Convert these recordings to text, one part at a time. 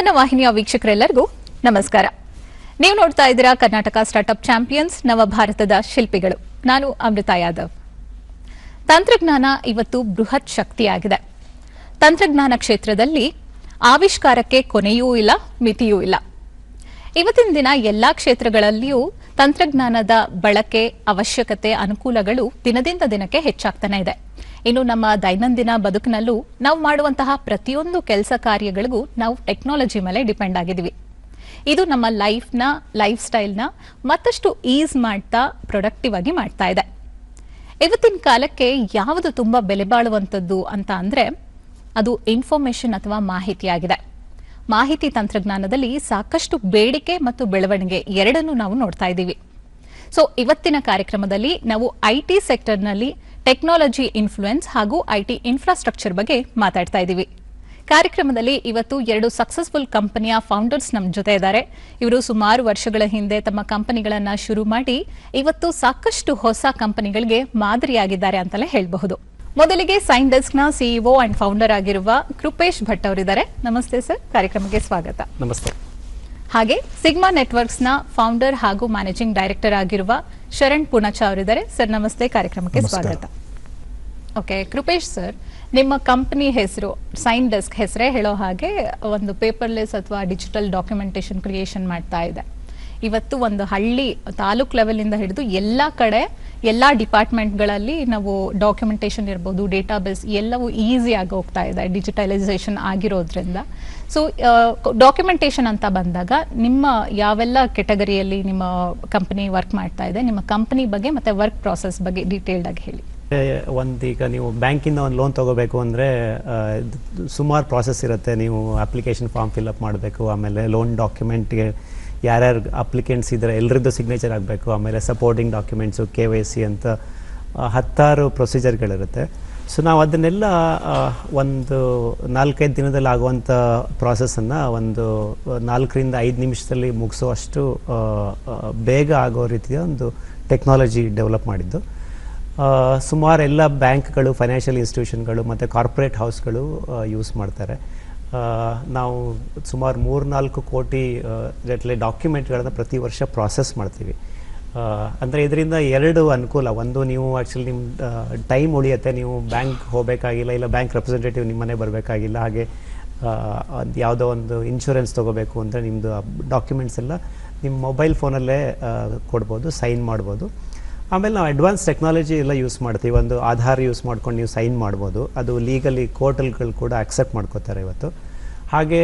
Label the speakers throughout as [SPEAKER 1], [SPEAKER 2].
[SPEAKER 1] ಸ್ಪಂದನ ವಾಹಿನಿಯ ವೀಕ್ಷಕರೆಲ್ಲರಿಗೂ ನಮಸ್ಕಾರ. ನೀವು ನೋಡ್ತಾ ಇದ್ದೀರಾ ಕರ್ನಾಟಕ ಸ್ಟಾರ್ಟ್ಅಪ್ ಚಾಂಪಿಯನ್ಸ್ ನವ ಭಾರತದ ಶಿಲ್ಪಿಗಳು. ನಾನು ಅಮೃತ ಯಾದವ್. ತಂತ್ರಜ್ಞಾನ ಇವತ್ತು ಬೃಹತ್ ಶಕ್ತಿಯಾಗಿದೆ. ತಂತ್ರಜ್ಞಾನ ಕ್ಷೇತ್ರದಲ್ಲಿ ಆವಿಷ್ಕಾರಕ್ಕೆ ಕೊನೆಯೂ ಇಲ್ಲ, ಮಿತಿಯೂ ಇಲ್ಲ. ಇವತ್ತಿನ ದಿನ ಎಲ್ಲಾ ಕ್ಷೇತ್ರಗಳಲ್ಲಿಯೂ ತಂತ್ರಜ್ಞಾನದ ಬಳಕೆ, ಅವಶ್ಯಕತೆ, ಅನುಕೂಲಗಳು ದಿನದಿಂದ ದಿನಕ್ಕೆ ಹೆಚ್ಚಾಗ್ತಾನೆ ಇದೆ. ಇನ್ನು ನಮ್ಮ ದೈನಂದಿನ ಬದುಕಿನಲ್ಲೂ ನಾವು ಮಾಡುವಂತಹ ಪ್ರತಿಯೊಂದು ಕೆಲಸ ಕಾರ್ಯಗಳಿಗೂ ನಾವು ಟೆಕ್ನಾಲಜಿ ಮೇಲೆ ಡಿಪೆಂಡ್ ಆಗಿದ್ದೀವಿ. ಇದು ನಮ್ಮ ಲೈಫ್ನ ಲೈಫ್ ಸ್ಟೈಲ್ನ ಮತ್ತಷ್ಟು ಈಸ್ ಮಾಡ್ತಾ ಪ್ರೊಡಕ್ಟಿವ್ ಆಗಿ ಮಾಡ್ತಾ ಇದೆ. ಇವತ್ತಿನ ಕಾಲಕ್ಕೆ ಯಾವುದು ತುಂಬಾ ಬೆಲೆ ಬಾಳುವಂಥದ್ದು ಅಂತ ಅಂದರೆ ಅದು ಇನ್ಫಾರ್ಮೇಷನ್ ಅಥವಾ ಮಾಹಿತಿಯಾಗಿದೆ ಮಾಹಿತಿ ತಂತ್ರಜ್ಞಾನದಲ್ಲಿ ಸಾಕಷ್ಟು ಬೇಡಿಕೆ ಮತ್ತು ಬೆಳವಣಿಗೆ ಎರಡನ್ನೂ ನಾವು ನೋಡ್ತಾ ಇದ್ದೀವಿ. ಸೊ ಇವತ್ತಿನ ಕಾರ್ಯಕ್ರಮದಲ್ಲಿ ನಾವು ಐ ಟಿ ಸೆಕ್ಟರ್ನಲ್ಲಿ ಟೆಕ್ನಾಲಜಿ ಇನ್ಫ್ಲೂಯೆನ್ಸ್ ಹಾಗೂ ಐಟಿ ಇನ್ಫ್ರಾಸ್ಟ್ರಕ್ಚರ್ ಬಗ್ಗೆ ಮಾತಾಡ್ತಾ ಇದ್ದೀವಿ. ಕಾರ್ಯಕ್ರಮದಲ್ಲಿ ಇವತ್ತು ಎರಡು ಸಕ್ಸಸ್ಫುಲ್ ಕಂಪನಿಯ ಫೌಂಡರ್ಸ್ ನಮ್ಮ ಜೊತೆ ಇದ್ದಾರೆ. ಇವರು ಸುಮಾರು ವರ್ಷಗಳ ಹಿಂದೆ ತಮ್ಮ ಕಂಪನಿಗಳನ್ನು ಶುರು ಮಾಡಿ ಇವತ್ತು ಸಾಕಷ್ಟು ಹೊಸ ಕಂಪನಿಗಳಿಗೆ ಮಾದರಿಯಾಗಿದ್ದಾರೆ ಅಂತಲೇ ಹೇಳಬಹುದು. ಮೊದಲಿಗೆ ಸೈನ್ ಡೆಸ್ಕ್ನ ಸಿಇಒ ಅಂಡ್ ಫೌಂಡರ್ ಆಗಿರುವ ಕೃಪೇಶ್ ಭಟ್ ಅವರಿದ್ದಾರೆ. ನಮಸ್ತೆ ಸರ್, ಕಾರ್ಯಕ್ರಮಕ್ಕೆ ಸ್ವಾಗತ.
[SPEAKER 2] ನಮಸ್ತೆ.
[SPEAKER 1] ಹಾಗೆ ಸಿಗ್ಮಾ ನೆಟ್ವರ್ಕ್ಸ್ನ ಫೌಂಡರ್ ಹಾಗೂ ಮ್ಯಾನೇಜಿಂಗ್ ಡೈರೆಕ್ಟರ್ ಆಗಿರುವ ಶರಣ್ ಪುಣಚ ಅವರಿದ್ದಾರೆ. ಸರ್ ನಮಸ್ತೆ. ಕಾರ್ಯಕ್ರಮಕ್ಕೆ ಸ್ವಾಗತ. ಓಕೆ ಕೃಪೇಶ್ ಸರ್ ನಿಮ್ಮ ಕಂಪನಿ ಹೆಸರು ಸೈನ್ ಡೆಸ್ಕ್ ಹೆಸರೇ ಹೇಳೋ ಹಾಗೆ ಒಂದು ಪೇಪರ್ಲೆಸ್ ಅಥವಾ ಡಿಜಿಟಲ್ ಡಾಕ್ಯುಮೆಂಟೇಶನ್ ಕ್ರಿಯೇಷನ್ ಮಾಡ್ತಾ ಇದೆ. ಇವತ್ತು ಒಂದು ಹಳ್ಳಿ ತಾಲೂಕ್ ಲೆವೆಲ್ ಇಂದ ಹಿಡಿದು ಎಲ್ಲ ಕಡೆ ಎಲ್ಲ ಡಿಪಾರ್ಟ್ಮೆಂಟ್ಗಳಲ್ಲಿ ನಾವು ಡಾಕ್ಯುಮೆಂಟೇಶನ್ ಇರ್ಬೋದು ಡೇಟಾಬೇಸ್ ಎಲ್ಲವೂ ಈಸಿಯಾಗಿ ಹೋಗ್ತಾ ಇದೆ ಡಿಜಿಟಲೈಸೇಷನ್ ಆಗಿರೋದ್ರಿಂದ. ಸೊ ಡಾಕ್ಯುಮೆಂಟೇಶನ್ ಅಂತ ಬಂದಾಗ ನಿಮ್ಮ ಯಾವೆಲ್ಲ ಕೆಟಗರಿಯಲ್ಲಿ ನಿಮ್ಮ ಕಂಪನಿ ವರ್ಕ್ ಮಾಡ್ತಾ ಇದೆ, ನಿಮ್ಮ ಕಂಪನಿ ಬಗ್ಗೆ ಮತ್ತೆ ವರ್ಕ್ ಪ್ರಾಸೆಸ್ ಬಗ್ಗೆ ಡೀಟೇಲ್ಡ್ ಆಗಿ ಹೇಳಿ.
[SPEAKER 2] ಒಂದು ಈಗ ನೀವು ಬ್ಯಾಂಕಿಂದ ಒಂದು ಲೋನ್ ತೊಗೋಬೇಕು ಅಂದರೆ ಸುಮಾರು ಪ್ರಾಸೆಸ್ ಇರುತ್ತೆ. ನೀವು ಅಪ್ಲಿಕೇಶನ್ ಫಾರ್ಮ್ ಫಿಲ್ಅಪ್ ಮಾಡಬೇಕು, ಆಮೇಲೆ ಲೋನ್ ಡಾಕ್ಯುಮೆಂಟ್ಗೆ ಯಾರ್ಯಾರು ಅಪ್ಲಿಕೆಂಟ್ಸ್ ಇದ್ದರೆ ಎಲ್ಲರದ್ದು ಸಿಗ್ನೇಚರ್ ಆಗಬೇಕು. ಆಮೇಲೆ supporting documents K Y C ಅಂತ ಹತ್ತಾರು ಪ್ರೊಸೀಜರ್ಗಳಿರುತ್ತೆ ಸೊ ನಾವು ಅದನ್ನೆಲ್ಲ ಒಂದು ನಾಲ್ಕೈದು ದಿನದಲ್ಲಿ ಆಗುವಂಥ ಪ್ರಾಸೆಸನ್ನು ಒಂದು ನಾಲ್ಕರಿಂದ ಐದು ನಿಮಿಷದಲ್ಲಿ ಮುಗಿಸುವಷ್ಟು ಬೇಗ ಆಗೋ ರೀತಿಯ ಒಂದು ಟೆಕ್ನಾಲಜಿ ಡೆವಲಪ್ ಮಾಡಿದ್ದು. ಸುಮಾರು ಎಲ್ಲ ಬ್ಯಾಂಕ್ಗಳು ಫೈನಾನ್ಷಿಯಲ್ ಇನ್ಸ್ಟಿಟ್ಯೂಷನ್ಗಳು ಮತ್ತು ಕಾರ್ಪೊರೇಟ್ ಹೌಸ್ಗಳು ಯೂಸ್ ಮಾಡ್ತಾರೆ. ನಾವು ಸುಮಾರು ಮೂರ್ನಾಲ್ಕು ಕೋಟಿ ಜಟ್ಲೆ ಗಟ್ಟಲೆ ಡಾಕ್ಯುಮೆಂಟ್ಗಳನ್ನು ಪ್ರತಿ ವರ್ಷ ಪ್ರಾಸೆಸ್ ಮಾಡ್ತೀವಿ. ಅಂದರೆ ಇದರಿಂದ ಎರಡು ಅನುಕೂಲ. ಒಂದು ನೀವು ಆ್ಯಕ್ಚುಲಿ ನಿಮ್ಮ ಟೈಮ್ ಉಳಿಯುತ್ತೆ. ನೀವು ಬ್ಯಾಂಕ್ ಹೋಗಬೇಕಾಗಿಲ್ಲ, ಇಲ್ಲ ಬ್ಯಾಂಕ್ ರೆಪ್ರೆಸೆಂಟೇಟಿವ್ ನಿಮ್ಮನೆ ಬರಬೇಕಾಗಿಲ್ಲ, ಹಾಗೆ ಯಾವುದೋ ಒಂದು ಇನ್ಶೂರೆನ್ಸ್ ತೊಗೋಬೇಕು ಅಂದರೆ ನಿಮ್ಮದು ಡಾಕ್ಯುಮೆಂಟ್ಸ್ ಎಲ್ಲ ನಿಮ್ಮ ಮೊಬೈಲ್ ಫೋನಲ್ಲೇ ಕೊಡ್ಬೋದು ಸೈನ್ ಮಾಡ್ಬೋದು. ಆಮೇಲೆ ನಾವು ಅಡ್ವಾನ್ಸ್ ಟೆಕ್ನಾಲಜಿ ಎಲ್ಲ ಯೂಸ್ ಮಾಡ್ತೀವಿ. ಒಂದು ಆಧಾರ್ ಯೂಸ್ ಮಾಡ್ಕೊಂಡು ನೀವು ಸೈನ್ ಮಾಡ್ಬೋದು. ಅದು ಲೀಗಲಿ ಕೋರ್ಟಲ್ಗಳು ಕೂಡ ಅಕ್ಸೆಪ್ಟ್ ಮಾಡ್ಕೋತಾರೆ ಇವತ್ತು. ಹಾಗೆ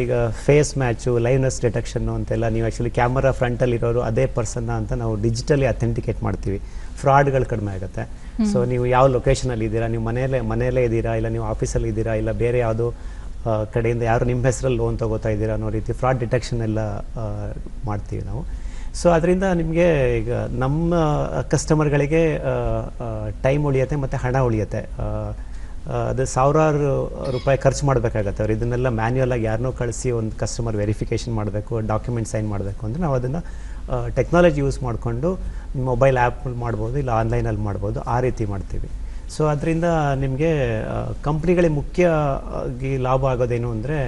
[SPEAKER 2] ಈಗ ಫೇಸ್ ಮ್ಯಾಚು ಲೈವ್ನೆಸ್ ಡಿಟೆಕ್ಷನ್ನು ಅಂತೆಲ್ಲ ನೀವು ಆ್ಯಕ್ಚುಲಿ ಕ್ಯಾಮರಾ ಫ್ರಂಟಲ್ಲಿ ಇರೋರು ಅದೇ ಪರ್ಸನ್ನ ಅಂತ ನಾವು ಡಿಜಿಟಲಿ ಅಥೆಂಟಿಕೇಟ್ ಮಾಡ್ತೀವಿ. ಫ್ರಾಡ್ಗಳು ಕಡಿಮೆ ಆಗುತ್ತೆ. ಸೊ ನೀವು ಯಾವ ಲೊಕೇಶನಲ್ಲಿ ಇದ್ದೀರಾ? ನೀವು ಮನೆಯಲ್ಲೇ ಮನೆಯಲ್ಲೇ ಇದ್ದೀರಾ? ಇಲ್ಲ ನೀವು ಆಫೀಸಲ್ಲಿ ಇದ್ದೀರಾ? ಇಲ್ಲ ಬೇರೆ ಯಾವುದೋ ಕಡೆಯಿಂದ ಯಾರು ನಿಮ್ಮ ಹೆಸರಲ್ಲಿ ಲೋನ್ ತೊಗೋತಾ ಇದ್ದೀರಾ ಅನ್ನೋ ರೀತಿ ಫ್ರಾಡ್ ಡಿಟೆಕ್ಷನ್ ಎಲ್ಲ ಮಾಡ್ತೀವಿ ನಾವು. ಸೊ ಅದರಿಂದ ನಿಮಗೆ ಈಗ ನಮ್ಮ ಕಸ್ಟಮರ್ಗಳಿಗೆ ಟೈಮ್ ಉಳಿಯುತ್ತೆ ಮತ್ತು ಹಣ ಉಳಿಯುತ್ತೆ. ಅದು ಸಾವಿರಾರು ರೂಪಾಯಿ ಖರ್ಚು ಮಾಡಬೇಕಾಗತ್ತೆ ಅವ್ರು. ಇದನ್ನೆಲ್ಲ ಮ್ಯಾನ್ಯುಯಲ್ ಆಗಿ ಯಾರನ್ನೋ ಕಳಿಸಿ ಒಂದು ಕಸ್ಟಮರ್ ವೆರಿಫಿಕೇಷನ್ ಮಾಡಬೇಕು ಡಾಕ್ಯುಮೆಂಟ್ ಸೈನ್ ಮಾಡಬೇಕು ಅಂದರೆ ನಾವು ಅದನ್ನು ಟೆಕ್ನಾಲಜಿ ಯೂಸ್ ಮಾಡಿಕೊಂಡು ಮೊಬೈಲ್ ಆ್ಯಪ್ ಮಾಡ್ಬೋದು, ಇಲ್ಲ ಆನ್ಲೈನಲ್ಲಿ ಮಾಡ್ಬೋದು, ಆ ರೀತಿ ಮಾಡ್ತೀವಿ. ಸೊ ಅದರಿಂದ ನಿಮಗೆ ಕಂಪ್ನಿಗಳಿಗೆ ಮುಖ್ಯವಾಗಿ ಲಾಭ ಆಗೋದೇನು ಅಂದರೆ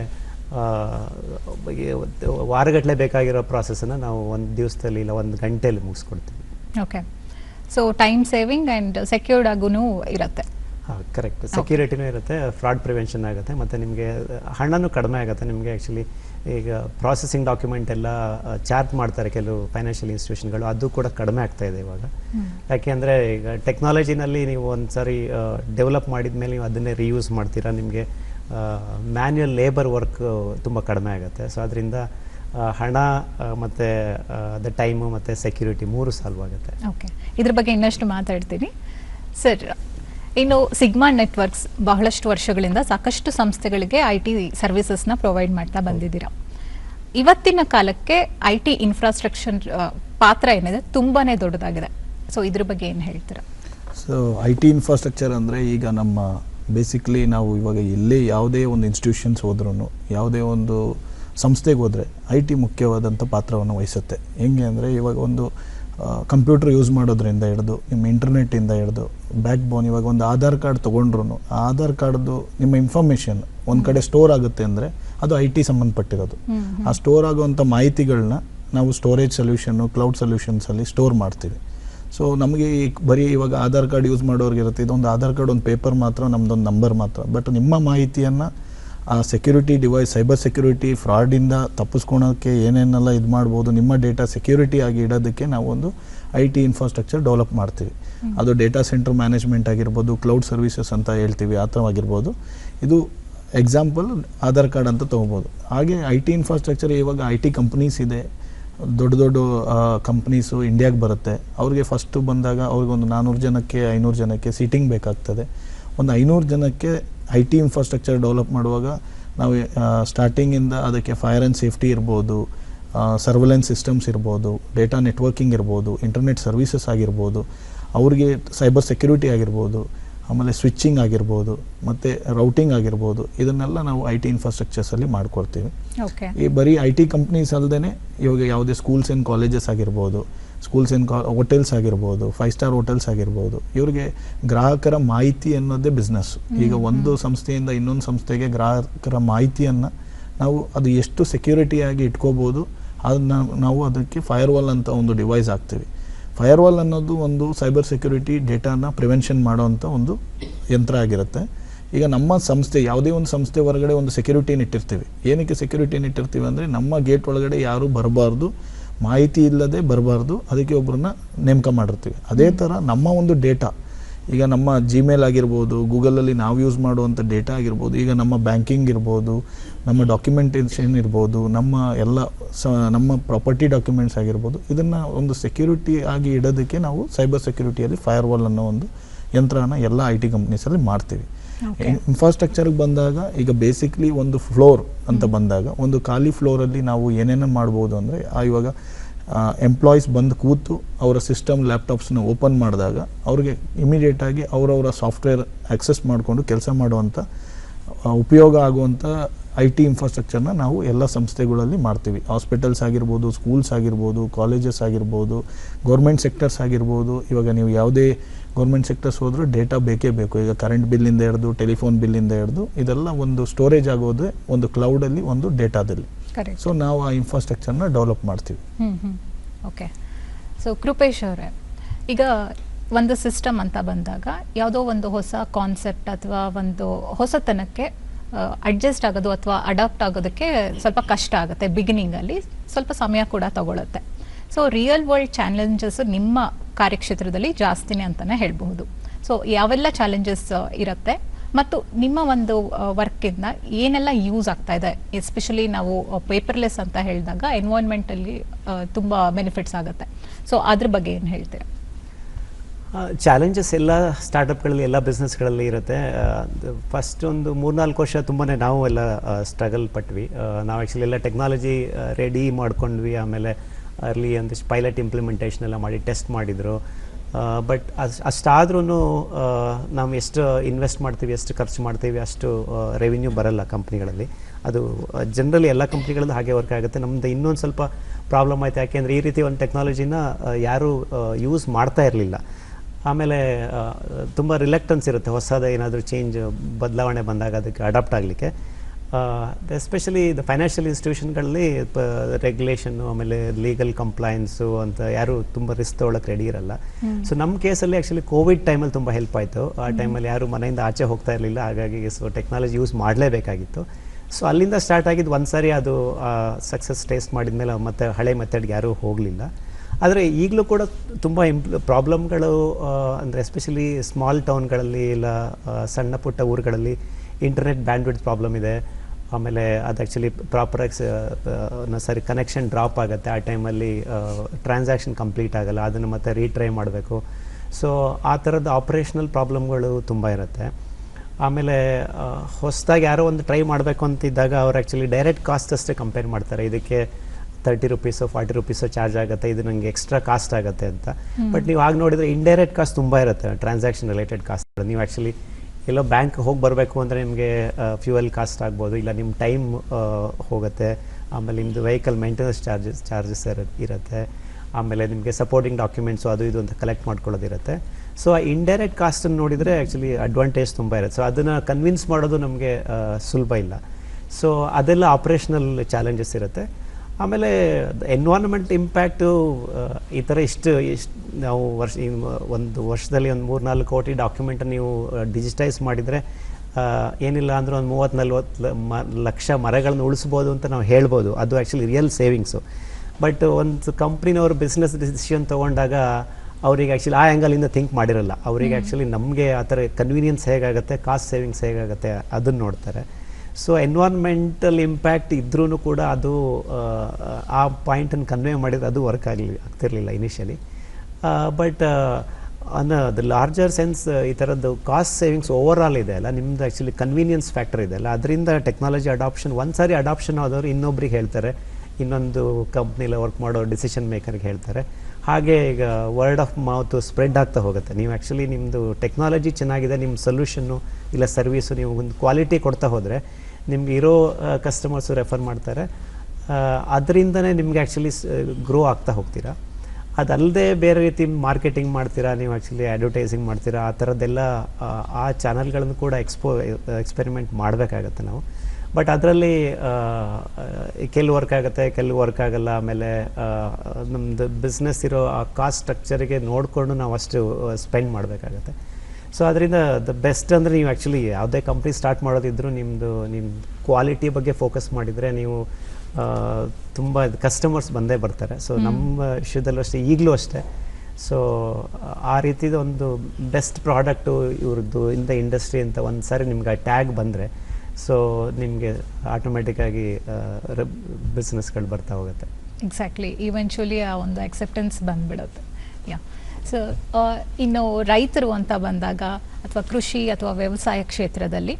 [SPEAKER 2] ವಾರಗಟ್ಟಲೆ ಬೇಕಾಗಿರೋ ಪ್ರಾಸೆಸನ್ನು ನಾವು ಒಂದು ದಿವಸದಲ್ಲಿ ಇಲ್ಲ ಒಂದು ಗಂಟೆಯಲ್ಲಿ ಮುಗಿಸ್ಕೊಡ್ತೀವಿ.
[SPEAKER 1] Okay so time saving and secured ಆಗೂ ಇರುತ್ತೆ.
[SPEAKER 2] ಹಾಂ ಕರೆಕ್ಟ್ ಸೆಕ್ಯೂರಿಟಿನೂ ಇರುತ್ತೆ ಫ್ರಾಡ್ ಪ್ರಿವೆನ್ಷನ್ ಆಗುತ್ತೆ ಮತ್ತು ನಿಮಗೆ ಹಣನೂ ಕಡಿಮೆ ಆಗುತ್ತೆ. ನಿಮಗೆ ಆ್ಯಕ್ಚುಲಿ ಈಗ ಪ್ರಾಸೆಸಿಂಗ್ ಡಾಕ್ಯುಮೆಂಟ್ ಎಲ್ಲ ಚಾರ್ಜ್ ಮಾಡ್ತಾರೆ ಕೆಲವು ಫೈನಾನ್ಷಿಯಲ್ ಇನ್ಸ್ಟಿಟ್ಯೂಷನ್ಗಳು ಅದು ಕೂಡ ಕಡಿಮೆ ಆಗ್ತಾ ಇದೆ ಇವಾಗ. ಯಾಕೆಂದರೆ ಈಗ ಟೆಕ್ನಾಲಜಿನಲ್ಲಿ ನೀವು ಒಂದು ಸಾರಿ ಡೆವಲಪ್ ಮಾಡಿದ ಮೇಲೆ ನೀವು ಅದನ್ನೇ ರೀಯೂಸ್ ಮಾಡ್ತೀರಾ? ನಿಮಗೆ ಮ್ಯಾನ್ಯುಯಲ್ ಲೇಬರ್ ವರ್ಕ್ ತುಂಬ ಕಡಿಮೆ ಆಗುತ್ತೆ. ಸೊ ಅದರಿಂದ ಹಣ ಮತ್ತು ದ ಟೈಮು ಮತ್ತು ಸೆಕ್ಯೂರಿಟಿ ಮೂರು ಸಾಲ್ವ್ ಆಗುತ್ತೆ.
[SPEAKER 1] ಓಕೆ ಇದ್ರ ಬಗ್ಗೆ ಇನ್ನಷ್ಟು ಮಾತಾಡ್ತೀನಿ. ಸರ್ ಇನ್ನು ಸಿಗ್ಮಾ ನೆಟ್ವರ್ಕ್ಸ್ ಬಹಳಷ್ಟು ವರ್ಷಗಳಿಂದ ಸಾಕಷ್ಟು ಸಂಸ್ಥೆಗಳಿಗೆ ಐ ಟಿ ಸರ್ವಿಸಸ್ನ ಪ್ರೊವೈಡ್ ಮಾಡ್ತಾ ಬಂದಿದ್ದೀರಾ. ಇವತ್ತಿನ ಕಾಲಕ್ಕೆ ಐ ಟಿ ಇನ್ಫ್ರಾಸ್ಟ್ರಕ್ಚರ್ ಪಾತ್ರ ಏನಿದೆ? ತುಂಬಾ ದೊಡ್ಡದಾಗಿದೆ. ಸೊ ಇದ್ರ ಬಗ್ಗೆ ಏನು ಹೇಳ್ತೀರಾ?
[SPEAKER 3] ಸೊ ಐ ಟಿ ಇನ್ಫ್ರಾಸ್ಟ್ರಕ್ಚರ್ ಅಂದರೆ ಈಗ ನಮ್ಮ ಬೇಸಿಕ್ಲಿ ನಾವು ಇವಾಗ ಎಲ್ಲೇ ಯಾವುದೇ ಒಂದು ಇನ್ಸ್ಟಿಟ್ಯೂಷನ್ಸ್ ಹೋದ್ರೂ ಯಾವುದೇ ಒಂದು ಸಂಸ್ಥೆಗೆ ಹೋದರೆ ಐ ಟಿ ಮುಖ್ಯವಾದಂಥ ಪಾತ್ರವನ್ನು ವಹಿಸುತ್ತೆ. ಹೆಂಗೆ ಅಂದರೆ ಇವಾಗ ಒಂದು ಕಂಪ್ಯೂಟರ್ ಯೂಸ್ ಮಾಡೋದ್ರಿಂದ ಹಿಡಿದು ನಿಮ್ಮ ಇಂಟರ್ನೆಟ್ಟಿಂದ ಹಿಡಿದು ಬ್ಯಾಕ್ ಬೋನ್ ಇವಾಗ ಒಂದು ಆಧಾರ್ ಕಾರ್ಡ್ ತೊಗೊಂಡ್ರು ಆಧಾರ್ ಕಾರ್ಡ್ದು ನಿಮ್ಮ ಇನ್ಫಾರ್ಮೇಷನ್ ಒಂದು ಕಡೆ ಸ್ಟೋರ್ ಆಗುತ್ತೆ ಅಂದರೆ ಅದು ಐ ಟಿ ಸಂಬಂಧಪಟ್ಟಿರೋದು. ಆ ಸ್ಟೋರ್ ಆಗುವಂಥ ಮಾಹಿತಿಗಳನ್ನ ನಾವು ಸ್ಟೋರೇಜ್ ಸೊಲ್ಯೂಷನ್ನು ಕ್ಲೌಡ್ ಸೊಲ್ಯೂಷನ್ಸಲ್ಲಿ ಸ್ಟೋರ್ ಮಾಡ್ತೀವಿ. ಸೊ ನಮಗೆ ಈ ಬರೀ ಇವಾಗ ಆಧಾರ್ ಕಾರ್ಡ್ ಯೂಸ್ ಮಾಡೋರಿಗೆ ಇರುತ್ತೆ. ಇದೊಂದು ಆಧಾರ್ ಕಾರ್ಡ್, ಒಂದು ಪೇಪರ್ ಮಾತ್ರ ನಮ್ಮದೊಂದು ನಂಬರ್ ಮಾತ್ರ. ಬಟ್ ನಿಮ್ಮ ಮಾಹಿತಿಯನ್ನು ಆ ಸೆಕ್ಯೂರಿಟಿ ಡಿವೈಸ್ ಸೈಬರ್ ಸೆಕ್ಯೂರಿಟಿ ಫ್ರಾಡಿಂದ ತಪ್ಪಿಸ್ಕೊಳೋಕ್ಕೆ ಏನೇನೆಲ್ಲ ಇದು ಮಾಡ್ಬೋದು, ನಿಮ್ಮ ಡೇಟಾ ಸೆಕ್ಯೂರಿಟಿ ಆಗಿ ಇಡೋದಕ್ಕೆ ನಾವೊಂದು ಐ ಟಿ ಇನ್ಫ್ರಾಸ್ಟ್ರಕ್ಚರ್ ಡೆವಲಪ್ ಮಾಡ್ತೀವಿ. ಅದು ಡೇಟಾ ಸೆಂಟರ್ ಮ್ಯಾನೇಜ್ಮೆಂಟ್ ಆಗಿರ್ಬೋದು ಕ್ಲೌಡ್ ಸರ್ವಿಸಸ್ ಅಂತ ಹೇಳ್ತೀವಿ, ಆ ಥರವಾಗಿರ್ಬೋದು ಇದು ಎಕ್ಸಾಂಪಲ್ ಆಧಾರ್ ಕಾರ್ಡ್ ಅಂತ ತೊಗೋಬೋದು. ಹಾಗೆ ಐ ಟಿ ಇನ್ಫ್ರಾಸ್ಟ್ರಕ್ಚರ್ ಇವಾಗ ಐ ಟಿ ಕಂಪ್ನೀಸ್ ಇದೆ. ದೊಡ್ಡ ದೊಡ್ಡ ಕಂಪ್ನೀಸು ಇಂಡಿಯಾಗೆ ಬರುತ್ತೆ. ಅವ್ರಿಗೆ ಫಸ್ಟು ಬಂದಾಗ ಅವ್ರಿಗೊಂದು ನಾನ್ನೂರು ಜನಕ್ಕೆ, ಐನೂರು ಜನಕ್ಕೆ ಸೀಟಿಂಗ್ ಬೇಕಾಗ್ತದೆ. ಒಂದು ಐನೂರು ಜನಕ್ಕೆ ಐ ಟಿ ಇನ್ಫ್ರಾಸ್ಟ್ರಕ್ಚರ್ ಡೆವಲಪ್ ಮಾಡುವಾಗ ನಾವು ಸ್ಟಾರ್ಟಿಂಗಿಂದ ಅದಕ್ಕೆ ಫೈರ್ ಆ್ಯಂಡ್ ಸೇಫ್ಟಿ ಇರ್ಬೋದು ಸರ್ವೆಲೆನ್ಸ್ ಸಿಸ್ಟಮ್ಸ್ ಇರ್ಬೋದು ಡೇಟಾ ನೆಟ್ವರ್ಕಿಂಗ್ ಇರ್ಬೋದು ಇಂಟರ್ನೆಟ್ ಸರ್ವೀಸಸ್ ಆಗಿರ್ಬೋದು, ಅವ್ರಿಗೆ ಸೈಬರ್ ಸೆಕ್ಯೂರಿಟಿ ಆಗಿರ್ಬೋದು ಆಮೇಲೆ ಸ್ವಿಚ್ಚಿಂಗ್ ಆಗಿರ್ಬೋದು ಮತ್ತು ರೌಟಿಂಗ್ ಆಗಿರ್ಬೋದು ಇದನ್ನೆಲ್ಲ ನಾವು ಐ ಟಿ ಇನ್ಫ್ರಾಸ್ಟ್ರಕ್ಚರ್ಸಲ್ಲಿ ಮಾಡ್ಕೊಡ್ತೀವಿ ಈ ಬರೀ ಐ ಟಿ ಕಂಪ್ನೀಸ್ ಅಲ್ಲದೆ ಇವಾಗ ಯಾವುದೇ ಸ್ಕೂಲ್ಸ್ ಆ್ಯಂಡ್ ಕಾಲೇಜಸ್ ಆಗಿರ್ಬೋದು ಸ್ಕೂಲ್ಸ್ ಆ್ಯಂಡ್ ಕಾ ಹೋಟೆಲ್ಸ್ ಆಗಿರ್ಬೋದು ಫೈವ್ ಸ್ಟಾರ್ ಹೋಟೆಲ್ಸ್ ಆಗಿರ್ಬೋದು ಇವರಿಗೆ ಗ್ರಾಹಕರ ಮಾಹಿತಿ ಅನ್ನೋದೇ ಬಿಸ್ನೆಸ್ ಈಗ ಒಂದು ಸಂಸ್ಥೆಯಿಂದ ಇನ್ನೊಂದು ಸಂಸ್ಥೆಗೆ ಗ್ರಾಹಕರ ಮಾಹಿತಿಯನ್ನು ನಾವು ಅದು ಎಷ್ಟು ಸೆಕ್ಯೂರಿಟಿಯಾಗಿ ಇಟ್ಕೋಬೋದು ಅದನ್ನ ನಾವು ಅದಕ್ಕೆ ಫೈರ್ವಾಲ್ ಅಂತ ಒಂದು ಡಿವೈಸ್ ಹಾಕ್ತೀವಿ. ಫೈರ್ವಾಲ್ ಅನ್ನೋದು ಒಂದು ಸೈಬರ್ ಸೆಕ್ಯೂರಿಟಿ ಡೇಟಾನ ಪ್ರಿವೆನ್ಷನ್ ಮಾಡೋವಂಥ ಒಂದು ಯಂತ್ರ ಆಗಿರುತ್ತೆ. ಈಗ ನಮ್ಮ ಸಂಸ್ಥೆ, ಯಾವುದೇ ಒಂದು ಸಂಸ್ಥೆ ಹೊರಗಡೆ ಒಂದು ಸೆಕ್ಯೂರಿಟಿನ ಇಟ್ಟಿರ್ತೀವಿ. ಏನಕ್ಕೆ ಸೆಕ್ಯೂರಿಟಿನ ಇಟ್ಟಿರ್ತೀವಿ ಅಂದರೆ ನಮ್ಮ ಗೇಟ್ ಒಳಗಡೆ ಯಾರೂ ಬರಬಾರ್ದು, ಮಾಹಿತಿ ಇಲ್ಲದೆ ಬರಬಾರ್ದು, ಅದಕ್ಕೆ ಒಬ್ಬರನ್ನ ನೇಮಕ ಮಾಡಿರ್ತೀವಿ. ಅದೇ ಥರ ನಮ್ಮ ಒಂದು ಡೇಟಾ ಈಗ ನಮ್ಮ ಜಿಮೇಲ್ ಆಗಿರ್ಬೋದು ಗೂಗಲಲ್ಲಿ ನಾವು ಯೂಸ್ ಮಾಡುವಂಥ ಡೇಟಾ ಆಗಿರ್ಬೋದು ಈಗ ನಮ್ಮ ಬ್ಯಾಂಕಿಂಗ್ ಇರ್ಬೋದು ನಮ್ಮ ಡಾಕ್ಯುಮೆಂಟೇಷನ್ ಇರ್ಬೋದು ನಮ್ಮ ಎಲ್ಲ ಸ ನಮ್ಮ ಪ್ರಾಪರ್ಟಿ ಡಾಕ್ಯುಮೆಂಟ್ಸ್ ಆಗಿರ್ಬೋದು ಇದನ್ನು ಒಂದು ಸೆಕ್ಯೂರಿಟಿ ಆಗಿ ಇಡೋದಕ್ಕೆ ನಾವು ಸೈಬರ್ ಸೆಕ್ಯೂರಿಟಿಯಲ್ಲಿ ಫೈರ್ವಾಲ್ ಅನ್ನೋ ಒಂದು ಯಂತ್ರನ ಎಲ್ಲ ಐ ಟಿ ಕಂಪ್ನೀಸಲ್ಲಿ ಮಾಡ್ತೀವಿ. ಇನ್ಫ್ರಾಸ್ಟ್ರಕ್ಚರ್ಗೆ ಬಂದಾಗ ಈಗ ಬೇಸಿಕ್ಲಿ ಒಂದು ಫ್ಲೋರ್ ಅಂತ ಬಂದಾಗ ಒಂದು ಖಾಲಿ ಫ್ಲೋರಲ್ಲಿ ನಾವು ಏನೇನು ಮಾಡ್ಬೋದು ಅಂದರೆ ಇವಾಗ ಎಂಪ್ಲಾಯೀಸ್ ಬಂದು ಕೂತು ಅವರ ಸಿಸ್ಟಮ್ ಲ್ಯಾಪ್ಟಾಪ್ಸ್ನ ಓಪನ್ ಮಾಡಿದಾಗ ಅವ್ರಿಗೆ ಇಮಿಡಿಯೇಟಾಗಿ ಅವರವರ ಸಾಫ್ಟ್ವೇರ್ ಆಕ್ಸೆಸ್ ಮಾಡಿಕೊಂಡು ಕೆಲಸ ಮಾಡುವಂಥ ಉಪಯೋಗ ಆಗುವಂಥ ಐ ಟಿ ಇನ್ಫ್ರಾಸ್ಟ್ರಕ್ಚರ್ನ ನಾವು ಎಲ್ಲ ಸಂಸ್ಥೆಗಳಲ್ಲಿ ಮಾಡ್ತೀವಿ. ಹಾಸ್ಪಿಟಲ್ಸ್ ಆಗಿರ್ಬೋದು ಸ್ಕೂಲ್ಸ್ ಆಗಿರ್ಬೋದು ಕಾಲೇಜಸ್ ಆಗಿರ್ಬೋದು ಗೌರ್ಮೆಂಟ್ ಸೆಕ್ಟರ್ಸ್ ಆಗಿರ್ಬೋದು. ಇವಾಗ ನೀವು ಯಾವುದೇ ಗೌರ್ಮೆಂಟ್ ಸೆಕ್ಟರ್ಸ್ ಹೋದರೂ ಡೇಟಾ ಬೇಕೇ ಬೇಕು. ಈಗ ಕರೆಂಟ್ ಬಿಲ್ಲಿಂದ ಹಿಡಿದು ಟೆಲಿಫೋನ್ ಬಿಲ್ಲಿಂದ ಹಿಡಿದು ಇದೆಲ್ಲ ಒಂದು ಸ್ಟೋರೇಜ್ ಆಗೋದೇ ಒಂದು ಕ್ಲೌಡಲ್ಲಿ ಒಂದು ಡೇಟಾದಲ್ಲಿ
[SPEAKER 1] ಕರೆಕ್ಟ್
[SPEAKER 3] ಸೊ ನಾವು ಆ ಇನ್ಫ್ರಾಸ್ಟ್ರಕ್ಚರ್ನ ಡೆವಲಪ್ ಮಾಡ್ತೀವಿ.
[SPEAKER 1] ಓಕೆ ಸೊ ಕೃಪೇಶ್ ಅವರೇ ಈಗ ಒಂದು ಸಿಸ್ಟಮ್ ಅಂತ ಬಂದಾಗ ಯಾವುದೋ ಒಂದು ಹೊಸ ಕಾನ್ಸೆಪ್ಟ್ ಅಥವಾ ಒಂದು ಹೊಸತನಕ್ಕೆ ಅಡ್ಜಸ್ಟ್ ಆಗೋದು ಅಥವಾ ಅಡಾಪ್ಟ್ ಆಗೋದಕ್ಕೆ ಸ್ವಲ್ಪ ಕಷ್ಟ ಆಗುತ್ತೆ. ಬಿಗಿನಿಂಗಲ್ಲಿ ಸ್ವಲ್ಪ ಸಮಯ ಕೂಡ ತಗೊಳುತ್ತೆ. ಸೊ ರಿಯಲ್ ವರ್ಲ್ಡ್ ಚಾಲೆಂಜಸ್ ನಿಮ್ಮ ಕಾರ್ಯಕ್ಷೇತ್ರದಲ್ಲಿ ಜಾಸ್ತಿನೇ ಅಂತಾನೆ ಹೇಳಬಹುದು. ಸೊ ಯಾವೆಲ್ಲ ಚಾಲೆಂಜಸ್ ಇರುತ್ತೆ? ಮತ್ತು ನಿಮ್ಮ ಒಂದು ವರ್ಕಿಂದ ಏನೆಲ್ಲ ಯೂಸ್ ಆಗ್ತಾ ಇದೆ? ಎಸ್ಪೆಷಲಿ ನಾವು ಪೇಪರ್ಲೆಸ್ ಅಂತ ಹೇಳಿದಾಗ ಎನ್ವೈರ್ನ್ಮೆಂಟಲ್ಲಿ ತುಂಬ ಬೆನಿಫಿಟ್ಸ್ ಆಗುತ್ತೆ. ಸೊ ಅದ್ರ ಬಗ್ಗೆ ಏನು ಹೇಳ್ತೀರಾ?
[SPEAKER 2] ಚಾಲೆಂಜಸ್ ಎಲ್ಲ ಸ್ಟಾರ್ಟಪ್ಗಳಲ್ಲಿ ಎಲ್ಲ ಬಿಸ್ನೆಸ್ಗಳಲ್ಲಿ ಇರುತ್ತೆ. ಫಸ್ಟ್ ಒಂದು ಮೂರ್ನಾಲ್ಕು ವರ್ಷ ತುಂಬಾ ನಾವು ಎಲ್ಲ ಸ್ಟ್ರಗಲ್ ಪಟ್ವಿ. ನಾವು ಆ್ಯಕ್ಚುಲಿ ಎಲ್ಲ ಟೆಕ್ನಾಲಜಿ ರೆಡಿ ಮಾಡ್ಕೊಂಡ್ವಿ. ಆಮೇಲೆ ಅರ್ಲಿ ಒಂದಿಷ್ಟು ಪೈಲಟ್ ಇಂಪ್ಲಿಮೆಂಟೇಷನ್ ಎಲ್ಲ ಮಾಡಿ ಟೆಸ್ಟ್ ಮಾಡಿದರು. ಬಟ್ ಅಸ್ ಅಷ್ಟಾದ್ರೂ ನಾವು ಎಷ್ಟು ಇನ್ವೆಸ್ಟ್ ಮಾಡ್ತೀವಿ, ಎಷ್ಟು ಖರ್ಚು ಮಾಡ್ತೀವಿ, ಅಷ್ಟು ರೆವಿನ್ಯೂ ಬರಲ್ಲ ಕಂಪ್ನಿಗಳಲ್ಲಿ ಅದು ಜನರಲಿ ಎಲ್ಲ ಕಂಪ್ನಿಗಳದ್ದು ಹಾಗೆ ವರ್ಕ್ ಆಗುತ್ತೆ. ನಮ್ಮದು ಇನ್ನೊಂದು ಸ್ವಲ್ಪ ಪ್ರಾಬ್ಲಮ್ ಆಯ್ತು. ಯಾಕೆಂದರೆ ಈ ರೀತಿ ಒಂದು ಟೆಕ್ನಾಲಜಿನ ಯಾರೂ ಯೂಸ್ ಮಾಡ್ತಾ ಇರಲಿಲ್ಲ. ಆಮೇಲೆ ತುಂಬ ರಿಲೆಕ್ಟನ್ಸ್ ಇರುತ್ತೆ. ಹೊಸದ ಏನಾದರೂ ಚೇಂಜ್ ಬದಲಾವಣೆ ಬಂದಾಗ ಅದಕ್ಕೆ ಅಡಾಪ್ಟ್ ಆಗಲಿಕ್ಕೆ. ಎಸ್ಪೆಷಲಿ ದ ಫೈನಾನ್ಷಿಯಲ್ ಇನ್ಸ್ಟಿಟ್ಯೂಷನ್ಗಳಲ್ಲಿ ರೆಗ್ಯುಲೇಷನ್ನು ಆಮೇಲೆ ಲೀಗಲ್ ಕಂಪ್ಲೈನ್ಸು ಅಂತ ಯಾರು ತುಂಬ ರಿಸ್ಕ್ ತೊಗೊಳಕ್ಕೆ ರೆಡಿ ಇರಲ್ಲ. ಸೊ ನಮ್ಮ ಕೇಸಲ್ಲಿ ಆ್ಯಕ್ಚುಲಿ ಕೋವಿಡ್ ಟೈಮಲ್ಲಿ ತುಂಬ ಹೆಲ್ಪ್ ಆಯಿತು. ಆ ಟೈಮಲ್ಲಿ ಯಾರು ಮನೆಯಿಂದ ಆಚೆ ಹೋಗ್ತಾ ಇರಲಿಲ್ಲ. ಹಾಗಾಗಿ ಸೊ ಟೆಕ್ನಾಲಜಿ ಯೂಸ್ ಮಾಡಲೇಬೇಕಾಗಿತ್ತು. ಸೊ ಅಲ್ಲಿಂದ ಸ್ಟಾರ್ಟ್ ಆಗಿದ್ದು ಒಂದು ಸಾರಿ ಅದು ಸಕ್ಸಸ್ ಟೇಸ್ಟ್ ಮಾಡಿದ್ಮೇಲೆ ಮತ್ತೆ ಹಳೆ ಮೆಥಡ್ಗೆ ಯಾರೂ ಹೋಗಲಿಲ್ಲ. ಆದರೆ ಈಗಲೂ ಕೂಡ ತುಂಬ ಇಂಪ್ ಪ್ರಾಬ್ಲಮ್ಗಳು ಅಂದರೆ ಎಸ್ಪೆಷಲಿ ಸ್ಮಾಲ್ ಟೌನ್ಗಳಲ್ಲಿ ಇಲ್ಲ ಸಣ್ಣ ಪುಟ್ಟ ಊರುಗಳಲ್ಲಿ ಇಂಟರ್ನೆಟ್ ಬ್ಯಾಂಡ್ವಿಡ್ ಪ್ರಾಬ್ಲಮ್ ಇದೆ. ಆಮೇಲೆ ಅದು ಆ್ಯಕ್ಚುಲಿ ಪ್ರಾಪರಾಗಿ ಸರಿ ಕನೆಕ್ಷನ್ ಡ್ರಾಪ್ ಆಗುತ್ತೆ. ಆ ಟೈಮಲ್ಲಿ ಟ್ರಾನ್ಸಾಕ್ಷನ್ ಕಂಪ್ಲೀಟ್ ಆಗಲ್ಲ. ಅದನ್ನು ಮತ್ತೆ ರೀಟ್ರೈ ಮಾಡಬೇಕು. ಸೊ ಆ ಥರದ ಆಪ್ರೇಷನಲ್ ಪ್ರಾಬ್ಲಮ್ಗಳು ತುಂಬ ಇರುತ್ತೆ. ಆಮೇಲೆ ಹೊಸದಾಗಿ ಯಾರೋ ಒಂದು ಟ್ರೈ ಮಾಡಬೇಕು ಅಂತಿದ್ದಾಗ ಅವ್ರು ಆ್ಯಕ್ಚುಲಿ ಡೈರೆಕ್ಟ್ ಕಾಸ್ಟ್ ಅಷ್ಟೇ ಕಂಪೇರ್ ಮಾಡ್ತಾರೆ. ಇದಕ್ಕೆ thirty rupees forty rupees charge ಆಗುತ್ತೆ. ಇದು ನನಗೆ ಎಕ್ಸ್ಟ್ರಾ ಕಾಸ್ಟ್ ಆಗುತ್ತೆ ಅಂತ. ಬಟ್ ನೀವು ಆಗ ನೋಡಿದರೆ ಇಂಡೈರೆಕ್ಟ್ ಕಾಸ್ಟ್ ತುಂಬ ಇರುತ್ತೆ ಟ್ರಾನ್ಸಾಕ್ಷನ್ ರಿಲೇಟೆಡ್ ಕಾಸ್ಟ್ ನೀವು ಆ್ಯಕ್ಚುಲಿ ಎಲ್ಲೋ ಬ್ಯಾಂಕ್ ಹೋಗಿ ಬರಬೇಕು ಅಂದರೆ ನಿಮಗೆ ಫ್ಯೂಯಲ್ ಕಾಸ್ಟ್ ಆಗ್ಬೋದು, ಇಲ್ಲ ನಿಮ್ಮ ಟೈಮ್ ಹೋಗುತ್ತೆ, ಆಮೇಲೆ ನಿಮ್ಮದು ವೆಹಿಕಲ್ ಮೇಂಟೆನೆನ್ಸ್ ಚಾರ್ಜಸ್ ಚಾರ್ಜಸ್ ಇರುತ್ತೆ, ಆಮೇಲೆ ನಿಮಗೆ ಸಪೋರ್ಟಿಂಗ್ ಡಾಕ್ಯುಮೆಂಟ್ಸು ಅದು ಇದು ಅಂತ ಕಲೆಕ್ಟ್ ಮಾಡ್ಕೊಳ್ಳೋದಿರುತ್ತೆ. ಸೊ ಆ ಇಂಡೈರೆಕ್ಟ್ ಕಾಸ್ಟನ್ನು ನೋಡಿದರೆ ಆ್ಯಕ್ಚುಲಿ ಅಡ್ವಾಂಟೇಜ್ ತುಂಬ ಇರುತ್ತೆ. ಸೊ ಅದನ್ನು ಕನ್ವಿನ್ಸ್ ಮಾಡೋದು ನಮಗೆ ಸುಲಭ ಇಲ್ಲ. ಸೊ ಅದೆಲ್ಲ ಆಪ್ರೇಷನಲ್ ಚಾಲೆಂಜಸ್ ಇರುತ್ತೆ. ಆಮೇಲೆ ಎನ್ವಾರ್ನ್ಮೆಂಟ್ ಇಂಪ್ಯಾಕ್ಟು ಈ ಥರ ಇಷ್ಟು ಇಷ್ಟು ನಾವು ವರ್ಷ ಒಂದು ವರ್ಷದಲ್ಲಿ ಒಂದು ಮೂರು ನಾಲ್ಕು ಕೋಟಿ ಡಾಕ್ಯುಮೆಂಟ್ ನೀವು ಡಿಜಿಟೈಸ್ ಮಾಡಿದರೆ ಏನಿಲ್ಲ ಅಂದ್ರೆ ಒಂದು ಮೂವತ್ತು ನಲ್ವತ್ತು ಮ ಲಕ್ಷ ಮರಗಳನ್ನು ಉಳಿಸ್ಬೋದು ಅಂತ ನಾವು ಹೇಳ್ಬೋದು. ಅದು ಆ್ಯಕ್ಚುಲಿ ರಿಯಲ್ ಸೇವಿಂಗ್ಸು ಬಟ್ ಒಂದು ಕಂಪ್ನಿನವರು ಬಿಸ್ನೆಸ್ ಡಿಸಿಷನ್ ತೊಗೊಂಡಾಗ ಅವ್ರಿಗೆ ಆ್ಯಕ್ಚುಲಿ ಆ ಆ್ಯಂಗಲಿಂದ ಥಿಂಕ್ ಮಾಡಿರಲ್ಲ. ಅವರಿಗೆ ಆ್ಯಕ್ಚುಲಿ ನಮಗೆ ಆ ಥರ ಕನ್ವೀನಿಯನ್ಸ್ ಹೇಗಾಗುತ್ತೆ ಕಾಸ್ಟ್ ಸೇವಿಂಗ್ಸ್ ಹೇಗಾಗುತ್ತೆ ಅದನ್ನು ನೋಡ್ತಾರೆ. ಸೊ ಎನ್ವೈರ್ಮೆಂಟಲ್ ಇಂಪ್ಯಾಕ್ಟ್ ಇದ್ರೂ ಕೂಡ ಅದು ಆ, ಪಾಯಿಂಟನ್ನು ಕನ್ವೇ ಮಾಡಿದ್ರೆ ಅದು ವರ್ಕ್ ಆಗಲಿ ಆಗ್ತಿರಲಿಲ್ಲ initially but on the larger sense ಈ ಥರದ್ದು ಕಾಸ್ಟ್ ಸೇವಿಂಗ್ಸ್ ಓವರ್ ಇದೆ ಅಲ್ಲ. ನಿಮ್ದು ಆ್ಯಕ್ಚುಲಿ ಕನ್ವೀನಿಯನ್ಸ್ ಫ್ಯಾಕ್ಟರ್ ಇದೆ ಅಲ್ಲ. ಅದರಿಂದ ಟೆಕ್ನಾಲಜಿ ಅಡಾಪ್ಷನ್ ಒಂದು ಸಾರಿ ಅಡಾಪ್ಷನ್ ಆದವರು ಇನ್ನೊಬ್ರಿಗೆ ಹೇಳ್ತಾರೆ. ಇನ್ನೊಂದು ಕಂಪ್ನಿಲಿ ವರ್ಕ್ ಮಾಡೋ ಡಿಸಿಷನ್ ಮೇಕರ್ಗೆ ಹೇಳ್ತಾರೆ. ಹಾಗೆ ಈಗ ವರ್ಡ್ ಆಫ್ ಮೌತ್ ಸ್ಪ್ರೆಡ್ ಆಗ್ತಾ ಹೋಗುತ್ತೆ. ನೀವು ಆ್ಯಕ್ಚುಲಿ ನಿಮ್ಮದು ಟೆಕ್ನಾಲಜಿ ಚೆನ್ನಾಗಿದೆ ನಿಮ್ಮ ಸೊಲ್ಯೂಷನ್ನು ಇಲ್ಲ ಸರ್ವೀಸು ನೀವು ಒಂದು ಕ್ವಾಲಿಟಿ ಕೊಡ್ತಾ ಹೋದರೆ ನಿಮ್ಗೆ ಇರೋ ಕಸ್ಟಮರ್ಸು ರೆಫರ್ ಮಾಡ್ತಾರೆ. ಅದರಿಂದನೇ ನಿಮಗೆ ಆ್ಯಕ್ಚುಲಿ ಗ್ರೋ ಆಗ್ತಾ ಹೋಗ್ತೀರಾ. ಅದಲ್ಲದೆ ಬೇರೆ ರೀತಿ ಮಾರ್ಕೆಟಿಂಗ್ ಮಾಡ್ತೀರಾ ನೀವು ಆ್ಯಕ್ಚುಲಿ ಅಡ್ವರ್ಟೈಸಿಂಗ್ ಮಾಡ್ತೀರಾ ಆ ಥರದ್ದೆಲ್ಲ ಆ, ಚಾನಲ್ಗಳನ್ನು ಕೂಡ ಎಕ್ಸ್ಪೋ ಎಕ್ಸ್ಪೆರಿಮೆಂಟ್ ಮಾಡಬೇಕಾಗತ್ತೆ ನಾವು. ಬಟ್ ಅದರಲ್ಲಿ ಕೆಲವು ವರ್ಕ್ ಆಗುತ್ತೆ ಕೆಲವು ವರ್ಕ್ ಆಗಲ್ಲ ಆಮೇಲೆ ನಮ್ಮದು ಬಿಸ್ನೆಸ್ ಇರೋ ಆ ಕಾಸ್ಟ್ ಸ್ಟ್ರಕ್ಚರಿಗೆ ನೋಡಿಕೊಂಡು ನಾವು ಅಷ್ಟು ಸ್ಪೆಂಡ್ ಮಾಡಬೇಕಾಗತ್ತೆ. ಸೊ ಅದರಿಂದ ದ ಬೆಸ್ಟ್ ಅಂದರೆ ನೀವು ಆ್ಯಕ್ಚುಲಿ ಯಾವುದೇ ಕಂಪ್ನಿ ಸ್ಟಾರ್ಟ್ ಮಾಡೋದಿದ್ರು ನಿಮ್ಮದು ನಿಮ್ಮ ಕ್ವಾಲಿಟಿ ಬಗ್ಗೆ ಫೋಕಸ್ ಮಾಡಿದರೆ ನೀವು ತುಂಬ ಕಸ್ಟಮರ್ಸ್ ಬಂದೇ ಬರ್ತಾರೆ. ಸೊ ನಮ್ಮ ವಿಷಯದಲ್ಲೂ ಅಷ್ಟೇ ಈಗಲೂ ಅಷ್ಟೇ. ಸೊ ಆ ರೀತಿದು ಒಂದು ಬೆಸ್ಟ್ ಪ್ರಾಡಕ್ಟು ಇವ್ರದ್ದು ಇಂಥ ದ ಇಂಡಸ್ಟ್ರಿ ಅಂತ ಒಂದು ಸಾರಿ ನಿಮ್ಗೆ ಆ ಟ್ಯಾಗ್ ಬಂದರೆ ಸೊ ನಿಮಗೆ ಆಟೋಮೆಟಿಕ್ಕಾಗಿ ಬಿಸ್ನೆಸ್ಗಳು ಬರ್ತಾ ಹೋಗುತ್ತೆ.
[SPEAKER 1] ಎಕ್ಸಾಕ್ಟ್ಲಿ ಇವೆಂಚುಲಿ ಆ ಒಂದು ಅಕ್ಸೆಪ್ಟೆನ್ಸ್ ಬಂದ್ಬಿಡುತ್ತೆ. ಯಾ ಸೊ ಇನ್ನು ರೈತರು ಅಂತ ಬಂದಾಗ, ಅಥವಾ ಕೃಷಿ ಅಥವಾ ವ್ಯವಸಾಯ ಕ್ಷೇತ್ರದಲ್ಲಿ,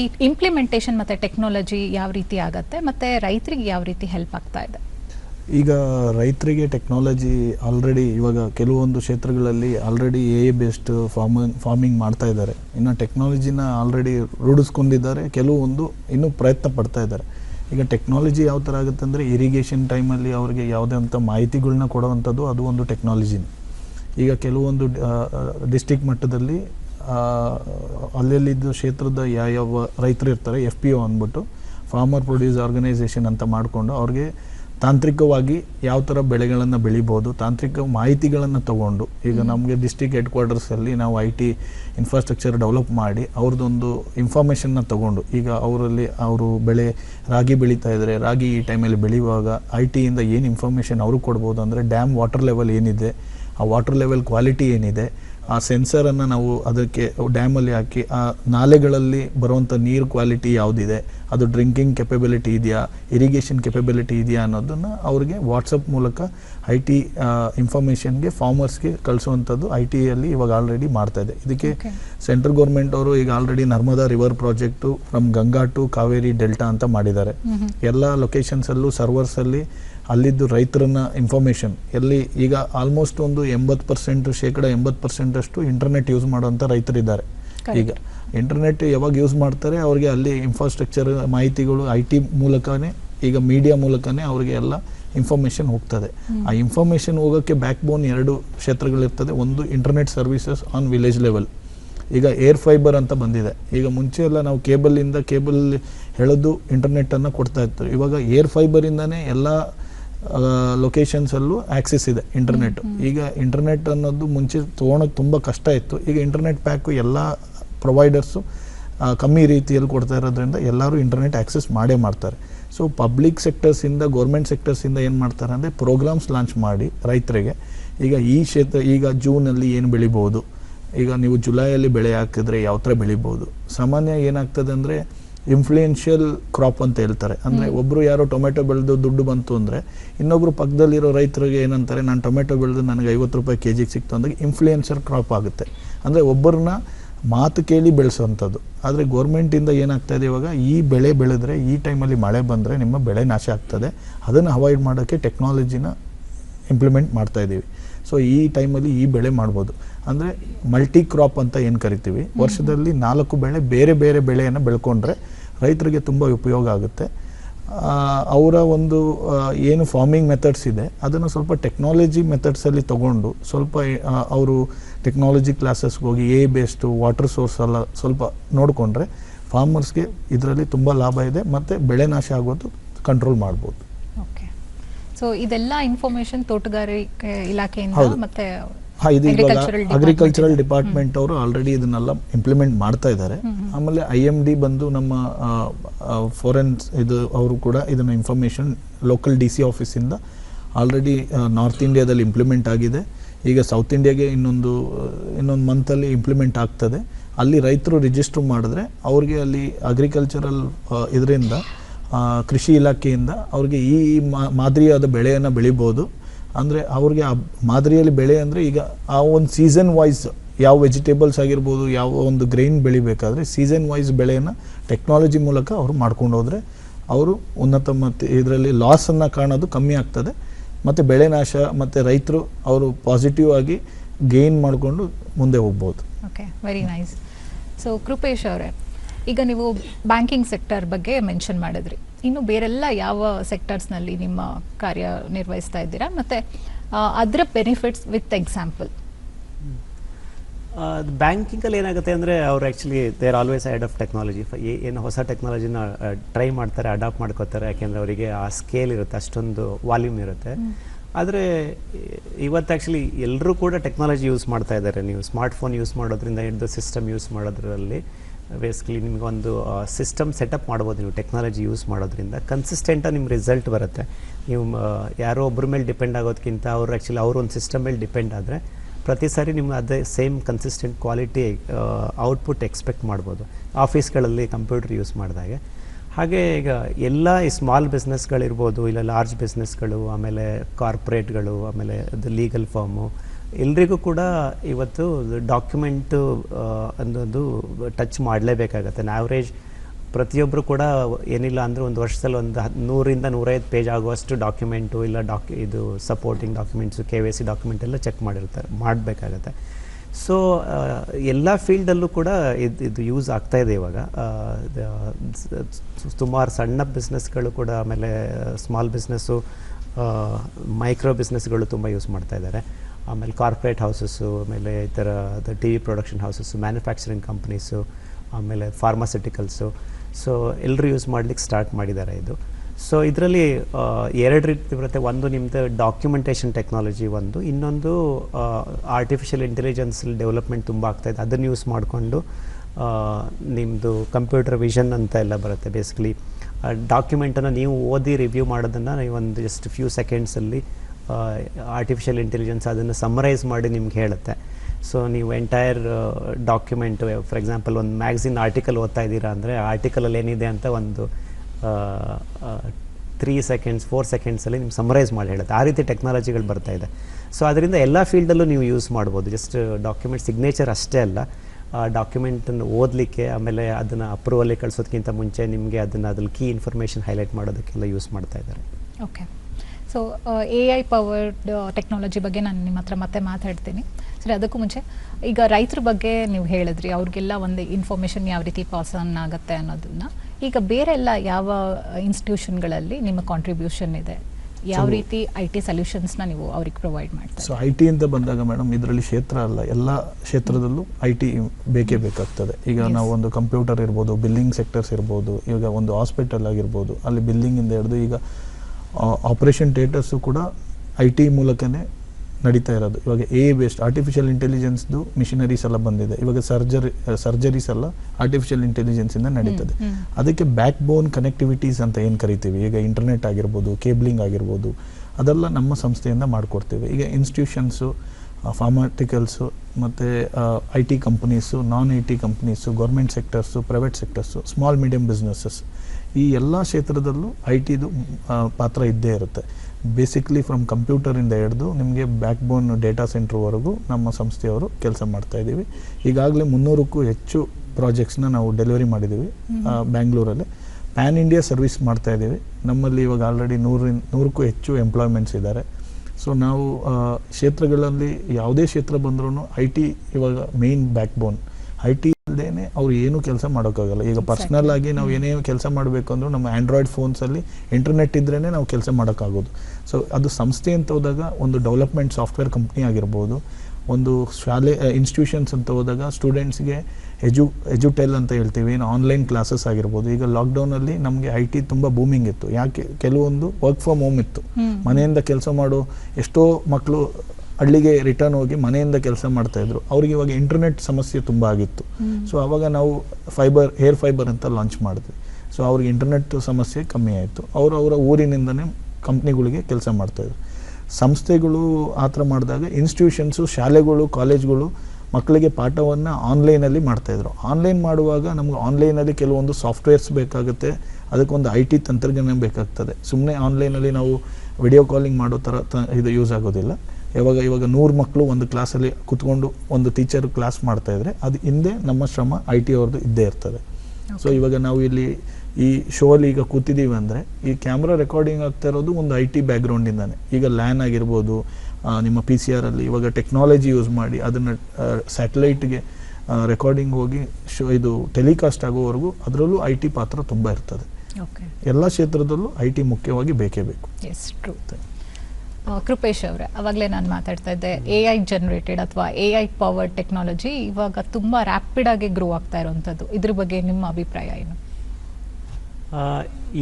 [SPEAKER 1] ಈ ಇಂಪ್ಲಿಮೆಂಟೇಷನ್ ಮತ್ತು ಟೆಕ್ನಾಲಜಿ ಯಾವ ರೀತಿ ಆಗುತ್ತೆ, ಮತ್ತು ರೈತರಿಗೆ ಯಾವ ರೀತಿ ಹೆಲ್ಪ್ ಆಗ್ತಾ ಇದೆ?
[SPEAKER 3] ಈಗ ರೈತರಿಗೆ ಟೆಕ್ನಾಲಜಿ ಆಲ್ರೆಡಿ ಇವಾಗ ಕೆಲವೊಂದು ಕ್ಷೇತ್ರಗಳಲ್ಲಿ already A A based farming farming ಮಾಡ್ತಾ ಇದ್ದಾರೆ. ಇನ್ನು ಟೆಕ್ನಾಲಜಿನ ಆಲ್ರೆಡಿ ರೂಢಿಸ್ಕೊಂಡಿದ್ದಾರೆ. ಕೆಲವೊಂದು ಇನ್ನೂ ಪ್ರಯತ್ನ ಪಡ್ತಾ ಇದ್ದಾರೆ. ಈಗ ಟೆಕ್ನಾಲಜಿ ಯಾವ ಥರ ಆಗುತ್ತೆ ಅಂದರೆ ಇರಿಗೇಷನ್ ಟೈಮಲ್ಲಿ ಅವರಿಗೆ ಯಾವುದೇ ಅಂಥ ಮಾಹಿತಿಗಳನ್ನ ಕೊಡುವಂಥದ್ದು ಅದು ಒಂದು ಟೆಕ್ನಾಲಜಿನೇ ಈಗ ಕೆಲವೊಂದು ಡಿಸ್ಟಿಕ್ ಮಟ್ಟದಲ್ಲಿ ಅಲ್ಲೆಲ್ಲಿದು ಕ್ಷೇತ್ರದ ಯಾವ ರೈತರು ಇರ್ತಾರೆ ಎಫ್ ಪಿ ಒ ಅಂದ್ಬಿಟ್ಟು ಫಾರ್ಮರ್ ಪ್ರೊಡ್ಯೂಸ್ ಆರ್ಗನೈಸೇಷನ್ ಅಂತ ಮಾಡಿಕೊಂಡು ಅವ್ರಿಗೆ ತಾಂತ್ರಿಕವಾಗಿ ಯಾವ ಥರ ಬೆಳೆಗಳನ್ನು ಬೆಳಿಬೋದು ತಾಂತ್ರಿಕ ಮಾಹಿತಿಗಳನ್ನು ತಗೊಂಡು ಈಗ ನಮಗೆ ಡಿಸ್ಟಿಕ್ ಹೆಡ್ ಕ್ವಾರ್ಟರ್ಸಲ್ಲಿ ನಾವು ಐ ಟಿ ಇನ್ಫ್ರಾಸ್ಟ್ರಕ್ಚರ್ ಡೆವಲಪ್ ಮಾಡಿ ಅವ್ರದ್ದೊಂದು ಇನ್ಫಾರ್ಮೇಷನ್ನ ತಗೊಂಡು ಈಗ ಅವರಲ್ಲಿ ಅವರು ಬೆಳೆ ರಾಗಿ ಬೆಳೀತಾ ಇದ್ದಾರೆ ರಾಗಿ ಈ ಟೈಮಲ್ಲಿ ಬೆಳೆಯುವಾಗ ಐ ಟಿಯಿಂದ ಏನು ಇನ್ಫಾರ್ಮೇಷನ್ ಅವರು ಕೊಡ್ಬೋದು ಅಂದರೆ ಡ್ಯಾಮ್ ವಾಟರ್ ಲೆವೆಲ್ ಏನಿದೆ ಆ ವಾಟರ್ ಲೆವೆಲ್ ಕ್ವಾಲಿಟಿ ಏನಿದೆ ಆ ಸೆನ್ಸರನ್ನು ನಾವು ಅದಕ್ಕೆ ಡ್ಯಾಮಲ್ಲಿ ಹಾಕಿ ಆ ನಾಲೆಗಳಲ್ಲಿ ಬರುವಂಥ ನೀರು ಕ್ವಾಲಿಟಿ ಯಾವುದಿದೆ ಅದು ಡ್ರಿಂಕಿಂಗ್ ಕೆಪಬಿಲಿಟಿ ಇದೆಯಾ ಇರಿಗೇಷನ್ ಕೆಪಬಿಲಿಟಿ ಇದೆಯಾ ಅನ್ನೋದನ್ನು ಅವ್ರಿಗೆ ವಾಟ್ಸಪ್ ಮೂಲಕ ಐ ಟಿ ಇನ್ಫಾರ್ಮೇಷನ್ಗೆ ಫಾರ್ಮರ್ಸ್ಗೆ ಕಳಿಸುವಂಥದ್ದು ಐ ಟಿಯಲ್ಲಿ ಇವಾಗ ಆಲ್ರೆಡಿ ಮಾಡ್ತಾ ಇದೆ. ಇದಕ್ಕೆ ಸೆಂಟ್ರಲ್ ಗೌರ್ಮೆಂಟ್ ಅವರು ಈಗ already Narmada river project from Ganga to Kaveri delta ಅಂತ ಮಾಡಿದ್ದಾರೆ. ಎಲ್ಲ ಲೊಕೇಶನ್ಸಲ್ಲೂ ಸರ್ವರ್ಸಲ್ಲಿ ಅಲ್ಲಿದ್ದು ರೈತರನ್ನ ಇನ್ಫಾರ್ಮೇಷನ್ ಎಲ್ಲಿ ಈಗ ಆಲ್ಮೋಸ್ಟ್ ಒಂದು ಎಂಬತ್ತು ಪರ್ಸೆಂಟ್ ಶೇಕಡ ಎಂಬತ್ತು ಪರ್ಸೆಂಟ್ ಅಷ್ಟು ಇಂಟರ್ನೆಟ್ ಯೂಸ್ ಮಾಡುವಂಥ ರೈತರಿದ್ದಾರೆ. ಈಗ ಇಂಟರ್ನೆಟ್ ಯಾವಾಗ ಯೂಸ್ ಮಾಡ್ತಾರೆ ಅವರಿಗೆ ಅಲ್ಲಿ ಇನ್ಫ್ರಾಸ್ಟ್ರಕ್ಚರ್ ಮಾಹಿತಿಗಳು ಐ ಟಿ ಮೂಲಕನೇ ಈಗ ಮೀಡಿಯಾ ಮೂಲಕನೇ ಅವರಿಗೆ ಎಲ್ಲ ಇನ್ಫಾರ್ಮೇಷನ್ ಹೋಗ್ತದೆ. ಆ ಇನ್ಫಾರ್ಮೇಷನ್ ಹೋಗೋಕ್ಕೆ ಬ್ಯಾಕ್ ಬೋನ್ ಎರಡು ಕ್ಷೇತ್ರಗಳಿರ್ತದೆ. ಒಂದು internet services on village level ಈಗ ಏರ್ ಫೈಬರ್ ಅಂತ ಬಂದಿದೆ. ಈಗ ಮುಂಚೆ ಎಲ್ಲ ನಾವು ಕೇಬಲಿಂದ ಕೇಬಲ್ ಎಳೆದು ಇಂಟರ್ನೆಟ್ಟನ್ನು ಕೊಡ್ತಾ ಇತ್ತು. ಇವಾಗ ಏರ್ ಫೈಬರಿಂದನೇ ಎಲ್ಲ ಲೊಕೇಶನ್ಸಲ್ಲೂ ಆಕ್ಸೆಸ್ ಇದೆ ಇಂಟರ್ನೆಟ್ ಈಗ ಇಂಟರ್ನೆಟ್ ಅನ್ನೋದು ಮುಂಚೆ ತೊಗೊಳಕ್ಕೆ ತುಂಬ ಕಷ್ಟ ಇತ್ತು. ಈಗ ಇಂಟರ್ನೆಟ್ ಪ್ಯಾಕು ಎಲ್ಲ ಪ್ರೊವೈಡರ್ಸು ಕಮ್ಮಿ ರೀತಿಯಲ್ಲಿ ಕೊಡ್ತಾ ಇರೋದ್ರಿಂದ ಎಲ್ಲರೂ ಇಂಟರ್ನೆಟ್ ಆಕ್ಸೆಸ್ ಮಾಡೇ ಮಾಡ್ತಾರೆ. ಸೊ ಪಬ್ಲಿಕ್ ಸೆಕ್ಟರ್ಸಿಂದ ಗೌರ್ಮೆಂಟ್ ಸೆಕ್ಟರ್ಸಿಂದ ಏನು ಮಾಡ್ತಾರೆ ಅಂದರೆ ಪ್ರೋಗ್ರಾಮ್ಸ್ ಲಾಂಚ್ ಮಾಡಿ ರೈತರಿಗೆ. ಈಗ ಈ ಕ್ಷೇತ್ರ ಈಗ ಜೂನಲ್ಲಿ ಏನು ಬೆಳಿಬೋದು? ಈಗ ನೀವು ಜುಲೈಯಲ್ಲಿ ಬೆಳೆ ಹಾಕಿದ್ರೆ ಯಾವ ಥರ ಬೆಳಿಬೋದು? ಸಾಮಾನ್ಯ ಏನಾಗ್ತದೆ ಅಂದರೆ ಇನ್ಫ್ಲೂಯೆನ್ಷಿಯಲ್ ಕ್ರಾಪ್ ಅಂತ ಹೇಳ್ತಾರೆ. ಅಂದರೆ ಒಬ್ಬರು ಯಾರೋ ಟೊಮೆಟೊ ಬೆಳೆದು ದುಡ್ಡು ಬಂತು ಅಂದರೆ ಇನ್ನೊಬ್ರು ಪಕ್ಕದಲ್ಲಿರೋ ರೈತರಿಗೆ ಏನಂತಾರೆ ನಾನು ಟೊಮೆಟೊ ಬೆಳೆದು ನನಗೆ ಐವತ್ತು ರೂಪಾಯಿ ಕೆ ಜಿಗೆ ಸಿಕ್ತು ಅಂದಾಗ ಇನ್ಫ್ಲೂಯೆನ್ಸರ್ ಕ್ರಾಪ್ ಆಗುತ್ತೆ. ಅಂದರೆ ಒಬ್ಬರನ್ನ ಮಾತು ಕೇಳಿ ಬೆಳೆಸೋವಂಥದ್ದು ಆದರೆ ಗೌರ್ಮೆಂಟಿಂದ ಏನಾಗ್ತಾ ಇದೆ ಇವಾಗ ಈ ಬೆಳೆ ಬೆಳೆದ್ರೆ ಈ ಟೈಮಲ್ಲಿ ಮಳೆ ಬಂದರೆ ನಿಮ್ಮ ಬೆಳೆ ನಾಶ ಆಗ್ತದೆ. ಅದನ್ನು ಅವಾಯ್ಡ್ ಮಾಡೋಕ್ಕೆ ಟೆಕ್ನಾಲಜಿನ ಇಂಪ್ಲಿಮೆಂಟ್ ಮಾಡ್ತಾ ಇದ್ದೀವಿ ಸೊ ಈ ಟೈಮಲ್ಲಿ ಈ ಬೆಳೆ ಮಾಡ್ಬೋದು. ಅಂದರೆ ಮಲ್ಟಿ ಕ್ರಾಪ್ ಅಂತ ಏನು ಕರಿತೀವಿ? ವರ್ಷದಲ್ಲಿ ನಾಲ್ಕು ಬೆಳೆ ಬೇರೆ ಬೇರೆ ಬೆಳೆಯನ್ನು ಬೆಳ್ಕೊಂಡ್ರೆ ರೈತರಿಗೆ ತುಂಬ ಉಪಯೋಗ ಆಗುತ್ತೆ. ಅವರ ಒಂದು ಏನು ಫಾರ್ಮಿಂಗ್ ಮೆಥಡ್ಸ್ ಇದೆ ಅದನ್ನು ಸ್ವಲ್ಪ ಟೆಕ್ನಾಲಜಿ ಮೆಥಡ್ಸಲ್ಲಿ ತಗೊಂಡು ಸ್ವಲ್ಪ ಅವರು ಟೆಕ್ನಾಲಜಿ ಕ್ಲಾಸಸ್ಗೆ ಹೋಗಿ ಎ ಬೇಸ್ಡು ವಾಟರ್ ಸೋರ್ಸ್ ಎಲ್ಲ ಸ್ವಲ್ಪ ನೋಡಿಕೊಂಡ್ರೆ ಫಾರ್ಮರ್ಸ್ಗೆ ಇದರಲ್ಲಿ ತುಂಬ ಲಾಭ ಇದೆ ಮತ್ತು ಬೆಳೆ ನಾಶ ಆಗೋದು ಕಂಟ್ರೋಲ್ ಮಾಡ್ಬೋದು.
[SPEAKER 1] ಓಕೆ ಸೊ ಇದೆಲ್ಲ ಇನ್ಫಾರ್ಮೇಶನ್ ತೋಟಗಾರಿಕೆ ಇಲಾಖೆಯಿಂದ. ಮತ್ತೆ
[SPEAKER 3] ಹಾ ಇದು ಇವಾಗ ಅಗ್ರಿಕಲ್ಚರಲ್ ಡಿಪಾರ್ಟ್ಮೆಂಟ್ ಅವರು ಆಲ್ರೆಡಿ ಇದನ್ನೆಲ್ಲ ಇಂಪ್ಲಿಮೆಂಟ್ ಮಾಡ್ತಾ ಇದ್ದಾರೆ. ಆಮೇಲೆ ಐ ಎಂ ಡಿ ಬಂದು ನಮ್ಮ ಫಾರೆನ್ ಇದು ಅವರು ಕೂಡ ಇದನ್ನ ಇನ್ಫಾರ್ಮೇಶನ್ ಲೋಕಲ್ ಡಿ ಸಿ ಆಫೀಸಿಂದ ಆಲ್ರೆಡಿ ನಾರ್ತ್ ಇಂಡಿಯಾದಲ್ಲಿ ಇಂಪ್ಲಿಮೆಂಟ್ ಆಗಿದೆ. ಈಗ ಸೌತ್ ಇಂಡಿಯಾಗೆ ಇನ್ನೊಂದು ಇನ್ನೊಂದು ಮಂತಲ್ಲಿ ಇಂಪ್ಲಿಮೆಂಟ್ ಆಗ್ತದೆ. ಅಲ್ಲಿ ರೈತರು ರಿಜಿಸ್ಟರ್ ಮಾಡಿದ್ರೆ ಅವ್ರಿಗೆ ಅಲ್ಲಿ ಅಗ್ರಿಕಲ್ಚರಲ್ ಇದರಿಂದ ಕೃಷಿ ಇಲಾಖೆಯಿಂದ ಅವ್ರಿಗೆ ಈ ಮಾದರಿಯಾದ ಬೆಳೆಯನ್ನು ಬೆಳಿಬೋದು. ಅಂದರೆ ಅವ್ರಿಗೆ ಆ ಮಾದರಿಯಲ್ಲಿ ಬೆಳೆ ಅಂದರೆ ಈಗ ಆ ಒಂದು ಸೀಸನ್ ವೈಸ್ ಯಾವ ವೆಜಿಟೇಬಲ್ಸ್ ಆಗಿರ್ಬೋದು, ಯಾವ ಒಂದು ಗ್ರೈನ್ ಬೆಳಿಬೇಕಾದ್ರೆ ಸೀಸನ್ ವೈಸ್ ಬೆಳೆಯನ್ನು ಟೆಕ್ನಾಲಜಿ ಮೂಲಕ ಅವರು ಮಾಡ್ಕೊಂಡು ಹೋದರೆ ಅವರು ಉನ್ನತ ಮತ್ತು ಇದರಲ್ಲಿ ಲಾಸನ್ನು ಕಾಣೋದು ಕಮ್ಮಿ ಆಗ್ತದೆ. ಮತ್ತು ಬೆಳೆ ನಾಶ, ಮತ್ತು ರೈತರು ಅವರು ಪಾಸಿಟಿವ್ ಆಗಿ ಗೇನ್ ಮಾಡಿಕೊಂಡು ಮುಂದೆ ಹೋಗ್ಬೋದು.
[SPEAKER 1] Okay very nice so Kripesh ಅವರೇ ಈಗ ನೀವು ಬ್ಯಾಂಕಿಂಗ್ ಸೆಕ್ಟರ್ ಬಗ್ಗೆ ಮೆನ್ಷನ್ ಮಾಡಿದ್ರಿ. ಇನ್ನು ಬೇರೆಲ್ಲ ಯಾವ ಸೆಕ್ಟರ್ಸ್ನಲ್ಲಿ ನಿಮ್ಮ ಕಾರ್ಯ ನಿರ್ವಹಿಸ್ತಾ ಇದ್ದೀರಾ? ಮತ್ತೆ ಅದರ ಬೆನಿಫಿಟ್ಸ್ ವಿತ್ ಎಕ್ಸಾಂಪಲ್
[SPEAKER 2] ಬ್ಯಾಂಕಿಂಗಲ್ಲಿ ಏನಾಗುತ್ತೆ ಅಂದರೆ ಅವ್ರು actually they are always ahead of technology ಏನು ಹೊಸ ಟೆಕ್ನಾಲಜಿನ ಟ್ರೈ ಮಾಡ್ತಾರೆ ಅಡಾಪ್ಟ್ ಮಾಡ್ಕೋತಾರೆ ಯಾಕೆಂದರೆ ಅವರಿಗೆ ಆ ಸ್ಕೇಲ್ ಇರುತ್ತೆ ಅಷ್ಟೊಂದು ವಾಲ್ಯೂಮ್ ಇರುತ್ತೆ. ಆದರೆ ಇವತ್ತು ಆ್ಯಕ್ಚುಲಿ ಎಲ್ಲರೂ ಕೂಡ ಟೆಕ್ನಾಲಜಿ ಯೂಸ್ ಮಾಡ್ತಾ ಇದ್ದಾರೆ. ನೀವು ಸ್ಮಾರ್ಟ್ಫೋನ್ ಯೂಸ್ ಮಾಡೋದ್ರಿಂದ ಹಿಡಿದು ಸಿಸ್ಟಮ್ ಯೂಸ್ ಮಾಡೋದ್ರಲ್ಲಿ ಬೇಸಿಕಲಿ ನಿಮಗೊಂದು ಸಿಸ್ಟಮ್ ಸೆಟಪ್ ಮಾಡ್ಬೋದು ನೀವು ಟೆಕ್ನಾಲಜಿ ಯೂಸ್ ಮಾಡೋದ್ರಿಂದ. ಕನ್ಸಿಸ್ಟೆಂಟಾಗಿ ನಿಮ್ಮ ರಿಸಲ್ಟ್ ಬರುತ್ತೆ. ನೀವು ಯಾರೋ ಒಬ್ಬರ ಮೇಲೆ ಡಿಪೆಂಡ್ ಆಗೋದಕ್ಕಿಂತ ಅವರು ಆ್ಯಕ್ಚುಲಿ ಅವ್ರ ಒಂದು ಸಿಸ್ಟಮ್ ಮೇಲೆ ಡಿಪೆಂಡ್ ಆದರೆ, ಪ್ರತಿ ಸಾರಿ ನಿಮ್ಮ ಅದೇ same consistent quality output expect ಮಾಡ್ಬೋದು. ಆಫೀಸ್ಗಳಲ್ಲಿ ಕಂಪ್ಯೂಟರ್ ಯೂಸ್ ಮಾಡಿದಾಗೆ. ಹಾಗೆ ಈಗ ಎಲ್ಲ ಈ ಸ್ಮಾಲ್ ಬಿಸ್ನೆಸ್ಗಳಿರ್ಬೋದು ಇಲ್ಲ ಲಾರ್ಜ್ ಬಿಸ್ನೆಸ್ಗಳು ಆಮೇಲೆ ಕಾರ್ಪೊರೇಟ್ಗಳು ಆಮೇಲೆ ಅದು ಲೀಗಲ್ ಫಾರ್ಮು ಎಲ್ರಿಗೂ ಕೂಡ ಇವತ್ತು ಡಾಕ್ಯುಮೆಂಟು ಅನ್ನೋದು ಟಚ್ ಮಾಡಲೇಬೇಕಾಗತ್ತೆ. ಆ್ಯಾವ್ರೇಜ್ ಪ್ರತಿಯೊಬ್ಬರು ಕೂಡ ಏನಿಲ್ಲ ಅಂದರೆ ಒಂದು ವರ್ಷದಲ್ಲಿ ಒಂದು ನೂರಿಂದ ನೂರೈದು ಪೇಜ್ ಆಗುವಷ್ಟು ಡಾಕ್ಯುಮೆಂಟು ಇಲ್ಲ ಡಾಕ್ ಇದು supporting documents K Y C document ಎಲ್ಲ ಚೆಕ್ ಮಾಡಿರ್ತಾರೆ ಮಾಡಬೇಕಾಗತ್ತೆ. ಸೊ ಎಲ್ಲ ಫೀಲ್ಡಲ್ಲೂ ಕೂಡ ಇದು ಇದು ಯೂಸ್ ಆಗ್ತಾ ಇದೆ ಇವಾಗ. ಸುಮಾರು ಸಣ್ಣ ಬಿಸ್ನೆಸ್ಗಳು ಕೂಡ ಆಮೇಲೆ ಸ್ಮಾಲ್ ಬಿಸ್ನೆಸ್ಸು ಮೈಕ್ರೋ ಬಿಸ್ನೆಸ್ಗಳು ತುಂಬ ಯೂಸ್ ಮಾಡ್ತಾ ಇದ್ದಾರೆ. ಆಮೇಲೆ ಕಾರ್ಪೊರೇಟ್ ಹೌಸಸ್ಸು, ಆಮೇಲೆ ಈ ಥರ T V production houses, manufacturing companies, ಆಮೇಲೆ ಫಾರ್ಮಾಸ್ಯುಟಿಕಲ್ಸು. ಸೊ ಎಲ್ಲರೂ ಯೂಸ್ ಮಾಡ್ಲಿಕ್ಕೆ ಸ್ಟಾರ್ಟ್ ಮಾಡಿದ್ದಾರೆ ಇದು. ಸೊ, ಇದರಲ್ಲಿ ಎರಡು ರೀತಿ ಬರುತ್ತೆ. ಒಂದು ನಿಮ್ಮದು ಡಾಕ್ಯುಮೆಂಟೇಷನ್ ಟೆಕ್ನಾಲಜಿ ಒಂದು, ಇನ್ನೊಂದು ಆರ್ಟಿಫಿಷಿಯಲ್ ಇಂಟೆಲಿಜೆನ್ಸ್ ಡೆವಲಪ್ಮೆಂಟ್ ತುಂಬ ಆಗ್ತಾಯಿದೆ ಅದನ್ನು ಯೂಸ್ ಮಾಡಿಕೊಂಡು ನಿಮ್ಮದು ಕಂಪ್ಯೂಟರ್ ವಿಷನ್ ಅಂತ ಎಲ್ಲ ಬರುತ್ತೆ ಬೇಸಿಕಲಿ ಡಾಕ್ಯುಮೆಂಟನ್ನು ನೀವು ಓದಿ ರಿವ್ಯೂ ಮಾಡೋದನ್ನು ಒಂದು ಜಸ್ಟ್ ಫ್ಯೂ ಸೆಕೆಂಡ್ಸಲ್ಲಿ ಆರ್ಟಿಫಿಷಿಯಲ್ ಇಂಟೆಲಿಜೆನ್ಸ್ ಅದನ್ನು ಸಮ್ಮರೈಸ್ ಮಾಡಿ ನಿಮ್ಗೆ ಹೇಳುತ್ತೆ. ಸೊ ನೀವು ಎಂಟೈರ್ ಡಾಕ್ಯುಮೆಂಟ್ ಫಾರ್ ಎಕ್ಸಾಂಪಲ್ ಒಂದು ಮ್ಯಾಗ್ಝಿನ್ ಆರ್ಟಿಕಲ್ ಓದ್ತಾ ಇದ್ದೀರಾ ಅಂದರೆ ಆರ್ಟಿಕಲಲ್ಲಿ ಏನಿದೆ ಅಂತ ಒಂದು ತ್ರೀ ಸೆಕೆಂಡ್ಸ್ ಫೋರ್ ಸೆಕೆಂಡ್ಸಲ್ಲಿ ನಿಮ್ಗೆ ಸಮರೈಸ್ ಮಾಡಿ ಹೇಳುತ್ತೆ. ಆ ರೀತಿ ಟೆಕ್ನಾಲಜಿಗಳು ಬರ್ತಾ ಇದೆ. ಸೊ ಅದರಿಂದ ಎಲ್ಲ ಫೀಲ್ಡಲ್ಲೂ ನೀವು ಯೂಸ್ ಮಾಡ್ಬೋದು. ಜಸ್ಟ್ ಡಾಕ್ಯುಮೆಂಟ್ ಸಿಗ್ನೇಚರ್ ಅಷ್ಟೇ ಅಲ್ಲ. ಆ ಡಾಕ್ಯುಮೆಂಟನ್ನು ಓದಲಿಕ್ಕೆ, ಆಮೇಲೆ ಅದನ್ನು ಅಪ್ರೂವಲ್ಲಿ ಕಳಿಸೋದಕ್ಕಿಂತ ಮುಂಚೆ ನಿಮಗೆ ಅದನ್ನು ಅದ್ರಲ್ಲಿ ಕೀ ಇನ್ಫಾರ್ಮೇಷನ್ ಹೈಲೈಟ್ ಮಾಡೋದಕ್ಕೆಲ್ಲ ಯೂಸ್ ಮಾಡ್ತಾ ಇದ್ದಾರೆ.
[SPEAKER 1] Okay so A I powered technology ಬಗ್ಗೆ ನಾನು ನಿಮ್ಮ ಹತ್ರ ಮತ್ತೆ ಮಾತಾಡ್ತೀನಿ. ಸರಿ ಅದಕ್ಕೂ ಮುಂಚೆ ಈಗ ರೈತರ ಬಗ್ಗೆ ನೀವು ಹೇಳಿದ್ರಿ ಅವ್ರಿಗೆಲ್ಲ ಒಂದು ಇನ್ಫಾರ್ಮೇಷನ್ ಯಾವ ರೀತಿ ಪಾಸ್ ಆನ್ ಆಗುತ್ತೆ ಅನ್ನೋದನ್ನ. ಈಗ ಬೇರೆ ಎಲ್ಲ ಯಾವ ಇನ್ಸ್ಟಿಟ್ಯೂಷನ್ಗಳಲ್ಲಿ ನಿಮ್ಮ ಕಾಂಟ್ರಿಬ್ಯೂಷನ್ ಇದೆ? ಯಾವ ರೀತಿ ಐ ಟಿ ಸೊಲ್ಯೂಷನ್ಸ್ನ ನೀವು ಅವ್ರಿಗೆ ಪ್ರೊವೈಡ್
[SPEAKER 3] ಸೊ
[SPEAKER 1] ಮಾಡ್ತಾರೆ
[SPEAKER 3] ಐ ಟಿ ಅಂತ ಬಂದಾಗ ಮೇಡಮ್ ಇದರಲ್ಲಿ ಕ್ಷೇತ್ರ ಅಲ್ಲ ಎಲ್ಲ ಕ್ಷೇತ್ರದಲ್ಲೂ ಐ ಟಿ ಬೇಕೇ ಬೇಕಾಗ್ತದೆ. ಈಗ ನಾವು ಒಂದು ಕಂಪ್ಯೂಟರ್ ಇರ್ಬೋದು ಬಿಲ್ಲಿಂಗ್ ಸೆಕ್ಟರ್ಸ್ ಇರ್ಬೋದು ಈಗ ಒಂದು ಹಾಸ್ಪಿಟಲ್ ಆಗಿರ್ಬೋದು ಅಲ್ಲಿ ಬಿಲ್ಲಿಂಗಿಂದ ಹಿಡಿದು ಈಗ ಆಪರೇಷನ್ ಥಿಯೇಟರ್ಸು ಕೂಡ ಐ ಟಿ ಮೂಲಕನೇ ನಡೀತಾ ಇರೋದು. ಇವಾಗ ಎ ಬೇಸ್ಡ್ ಆರ್ಟಿಫಿಷಿಯಲ್ ಇಂಟೆಲಿಜೆನ್ಸ್ದು ಮಿಷಿನರೀಸ್ ಎಲ್ಲ ಬಂದಿದೆ. ಇವಾಗ ಸರ್ಜರಿ ಸರ್ಜರೀಸ್ ಎಲ್ಲ ಆರ್ಟಿಫಿಷಿಯಲ್ ಇಂಟೆಲಿಜೆನ್ಸಿಂದ ನಡೀತದೆ. ಅದಕ್ಕೆ ಬ್ಯಾಕ್ ಬೋನ್ ಕನೆಕ್ಟಿವಿಟೀಸ್ ಅಂತ ಏನು ಕರಿತೀವಿ? ಈಗ ಇಂಟರ್ನೆಟ್ ಆಗಿರ್ಬೋದು ಕೇಬ್ಲಿಂಗ್ ಆಗಿರ್ಬೋದು ಅದೆಲ್ಲ ನಮ್ಮ ಸಂಸ್ಥೆಯಿಂದ ಮಾಡಿಕೊಡ್ತೀವಿ. ಈಗ ಇನ್ಸ್ಟಿಟ್ಯೂಷನ್ಸು ಫಾರ್ಮಾಟಿಕಲ್ಸು ಮತ್ತು I T companies non I T companies government sectors private sectors small medium businesses ಈ ಎಲ್ಲ ಕ್ಷೇತ್ರದಲ್ಲೂ ಐ ಟಿದು ಪಾತ್ರ ಇದ್ದೇ ಇರುತ್ತೆ. ಬೇಸಿಕ್ಲಿ ಫ್ರಮ್ ಕಂಪ್ಯೂಟರಿಂದ ಹಿಡಿದು ನಿಮಗೆ ಬ್ಯಾಕ್ ಬೋನ್ ಡೇಟಾ ಸೆಂಟ್ರ್ವರೆಗೂ ನಮ್ಮ ಸಂಸ್ಥೆಯವರು ಕೆಲಸ ಮಾಡ್ತಾ ಇದ್ದೀವಿ. ಈಗಾಗಲೇ ಮುನ್ನೂರಕ್ಕೂ ಹೆಚ್ಚು ಪ್ರಾಜೆಕ್ಟ್ಸ್ನ ನಾವು ಡೆಲಿವರಿ ಮಾಡಿದ್ದೀವಿ ಬ್ಯಾಂಗ್ಳೂರಲ್ಲಿ ಪ್ಯಾನ್ ಇಂಡಿಯಾ ಸರ್ವಿಸ್ ಮಾಡ್ತಾ ಇದ್ದೀವಿ. ನಮ್ಮಲ್ಲಿ ಇವಾಗ ಆಲ್ರೆಡಿ ನೂರಿನ ನೂರಕ್ಕೂ ಹೆಚ್ಚು ಎಂಪ್ಲಾಯ್ಮೆಂಟ್ಸ್ ಇದ್ದಾರೆ. ಸೊ ನಾವು ಕ್ಷೇತ್ರಗಳಲ್ಲಿ ಯಾವುದೇ ಕ್ಷೇತ್ರ ಬಂದರೂ ಐ ಟಿ ಇವಾಗ main backbone I T ಇಲ್ಲದೇನೆ ಅವ್ರು ಏನು ಕೆಲಸ ಮಾಡೋಕ್ಕಾಗಲ್ಲ. ಈಗ ಪರ್ಸ್ನಲ್ ಆಗಿ ನಾವು ಏನೇ ಕೆಲಸ ಮಾಡಬೇಕು ಅಂದ್ರೂ ನಮ್ಮ ಆಂಡ್ರಾಯ್ಡ್ ಫೋನ್ಸಲ್ಲಿ ಇಂಟರ್ನೆಟ್ ಇದ್ರೇ ನಾವು ಕೆಲಸ ಮಾಡೋಕ್ಕಾಗೋದು. ಸೊ ಅದು ಸಂಸ್ಥೆ ಅಂತ ಹೋದಾಗ ಒಂದು ಡೆವಲಪ್ಮೆಂಟ್ ಸಾಫ್ಟ್ವೇರ್ ಕಂಪ್ನಿ ಆಗಿರ್ಬೋದು ಒಂದು ಶಾಲೆ ಇನ್ಸ್ಟಿಟ್ಯೂಷನ್ಸ್ ಅಂತ ಹೋದಾಗ ಸ್ಟೂಡೆಂಟ್ಸ್ಗೆ ಎಜು ಎಜುಟೆಲ್ ಅಂತ ಹೇಳ್ತೀವಿ ಏನು ಆನ್ಲೈನ್ ಕ್ಲಾಸಸ್ ಆಗಿರ್ಬೋದು. ಈಗ ಲಾಕ್ಡೌನಲ್ಲಿ ನಮಗೆ ಐ ಟಿ ತುಂಬ ಬೂಮಿಂಗ್ ಇತ್ತು. ಯಾಕೆ ಕೆಲವೊಂದು ವರ್ಕ್ ಫ್ರಮ್ ಹೋಮ್ ಇತ್ತು. ಮನೆಯಿಂದ ಕೆಲಸ ಮಾಡೋ ಎಷ್ಟೋ ಮಕ್ಕಳು ಹಳ್ಳಿಗೆ ರಿಟರ್ನ್ ಹೋಗಿ ಮನೆಯಿಂದ ಕೆಲಸ ಮಾಡ್ತಾ ಇದ್ರು. ಅವ್ರಿಗೆ ಇವಾಗ ಇಂಟರ್ನೆಟ್ ಸಮಸ್ಯೆ ತುಂಬ ಆಗಿತ್ತು. ಸೊ ಅವಾಗ ನಾವು ಫೈಬರ್ ಹೇರ್ ಫೈಬರ್ ಅಂತ ಲಾಂಚ್ ಮಾಡಿದ್ವಿ. ಸೊ ಅವ್ರಿಗೆ ಇಂಟರ್ನೆಟ್ ಸಮಸ್ಯೆ ಕಮ್ಮಿ ಆಯಿತು. ಅವರು ಅವರ ಊರಿನಿಂದನೇ ಕಂಪ್ನಿಗಳಿಗೆ ಕೆಲಸ ಮಾಡ್ತಾಯಿದ್ರು ಸಂಸ್ಥೆಗಳು ಆ ಥರ ಮಾಡಿದಾಗ ಇನ್ಸ್ಟಿಟ್ಯೂಷನ್ಸು ಶಾಲೆಗಳು ಕಾಲೇಜ್ಗಳು ಮಕ್ಕಳಿಗೆ ಪಾಠವನ್ನು ಆನ್ಲೈನಲ್ಲಿ ಮಾಡ್ತಾಯಿದ್ರು ಆನ್ಲೈನ್ ಮಾಡುವಾಗ ನಮ್ಗೆ ಆನ್ಲೈನಲ್ಲಿ ಕೆಲವೊಂದು ಸಾಫ್ಟ್ವೇರ್ಸ್ ಬೇಕಾಗುತ್ತೆ. ಅದಕ್ಕೊಂದು ಐ ಟಿ ತಂತ್ರಜ್ಞಾನ ಬೇಕಾಗ್ತದೆ. ಸುಮ್ಮನೆ ಆನ್ಲೈನಲ್ಲಿ ನಾವು ವಿಡಿಯೋ ಕಾಲಿಂಗ್ ಮಾಡೋ ಥರ ತ ಇದು ಯೂಸ್ ಆಗೋದಿಲ್ಲ. ಯಾವಾಗ ಇವಾಗ ನೂರು ಮಕ್ಕಳು ಒಂದು ಕ್ಲಾಸಲ್ಲಿ ಕುತ್ಕೊಂಡು ಒಂದು ಟೀಚರ್ ಕ್ಲಾಸ್ ಮಾಡ್ತಾ ಇದ್ರೆ ಅದು ಹಿಂದೆ ನಮ್ಮ ಶ್ರಮ ಐ ಟಿ ಅವ್ರದ್ದು ಇದ್ದೇ ಇರ್ತದೆ. ಸೊ ಇವಾಗ ನಾವು ಇಲ್ಲಿ ಈ ಶೋ ಅಲ್ಲಿ ಈಗ ಕೂತಿದ್ದೀವಿ ಅಂದರೆ ಈ ಕ್ಯಾಮ್ರಾ ರೆಕಾರ್ಡಿಂಗ್ ಆಗ್ತಾ ಇರೋದು ಒಂದು ಐ ಟಿ ಬ್ಯಾಕ್ಗ್ರೌಂಡಿಂದಾನೆ ಈಗ ಲ್ಯಾನ್ ಆಗಿರ್ಬೋದು ನಿಮ್ಮ ಪಿ ಸಿ ಆರಲ್ಲಿ ಇವಾಗ ಟೆಕ್ನಾಲಜಿ ಯೂಸ್ ಮಾಡಿ ಅದನ್ನು ಸ್ಯಾಟಲೈಟ್ಗೆ ರೆಕಾರ್ಡಿಂಗ್ ಹೋಗಿ ಶೋ ಇದು ಟೆಲಿಕಾಸ್ಟ್ ಆಗೋವರೆಗೂ ಅದರಲ್ಲೂ ಐ ಟಿ ಪಾತ್ರ ತುಂಬ ಇರ್ತದೆ.
[SPEAKER 1] ಓಕೆ
[SPEAKER 3] ಎಲ್ಲ ಕ್ಷೇತ್ರದಲ್ಲೂ ಐ ಟಿ ಮುಖ್ಯವಾಗಿ ಬೇಕೇ ಬೇಕು.
[SPEAKER 1] ಕೃಪೇಶ್ ಅವರೇ ಅವಾಗಲೇ ನಾನು ಮಾತಾಡ್ತಾ ಇದ್ದೆ. ಎ ಐ ಜನರೇಟೆಡ್ ಅಥವಾ ಎ ಐ ಪವರ್ ಟೆಕ್ನಾಲಜಿ ಇವಾಗ ತುಂಬ ರ್ಯಾಪಿಡ್ ಆಗಿ ಗ್ರೋ ಆಗ್ತಾ ಇರುವಂಥದ್ದು ಇದ್ರ ಬಗ್ಗೆ ನಿಮ್ಮ ಅಭಿಪ್ರಾಯ ಏನು?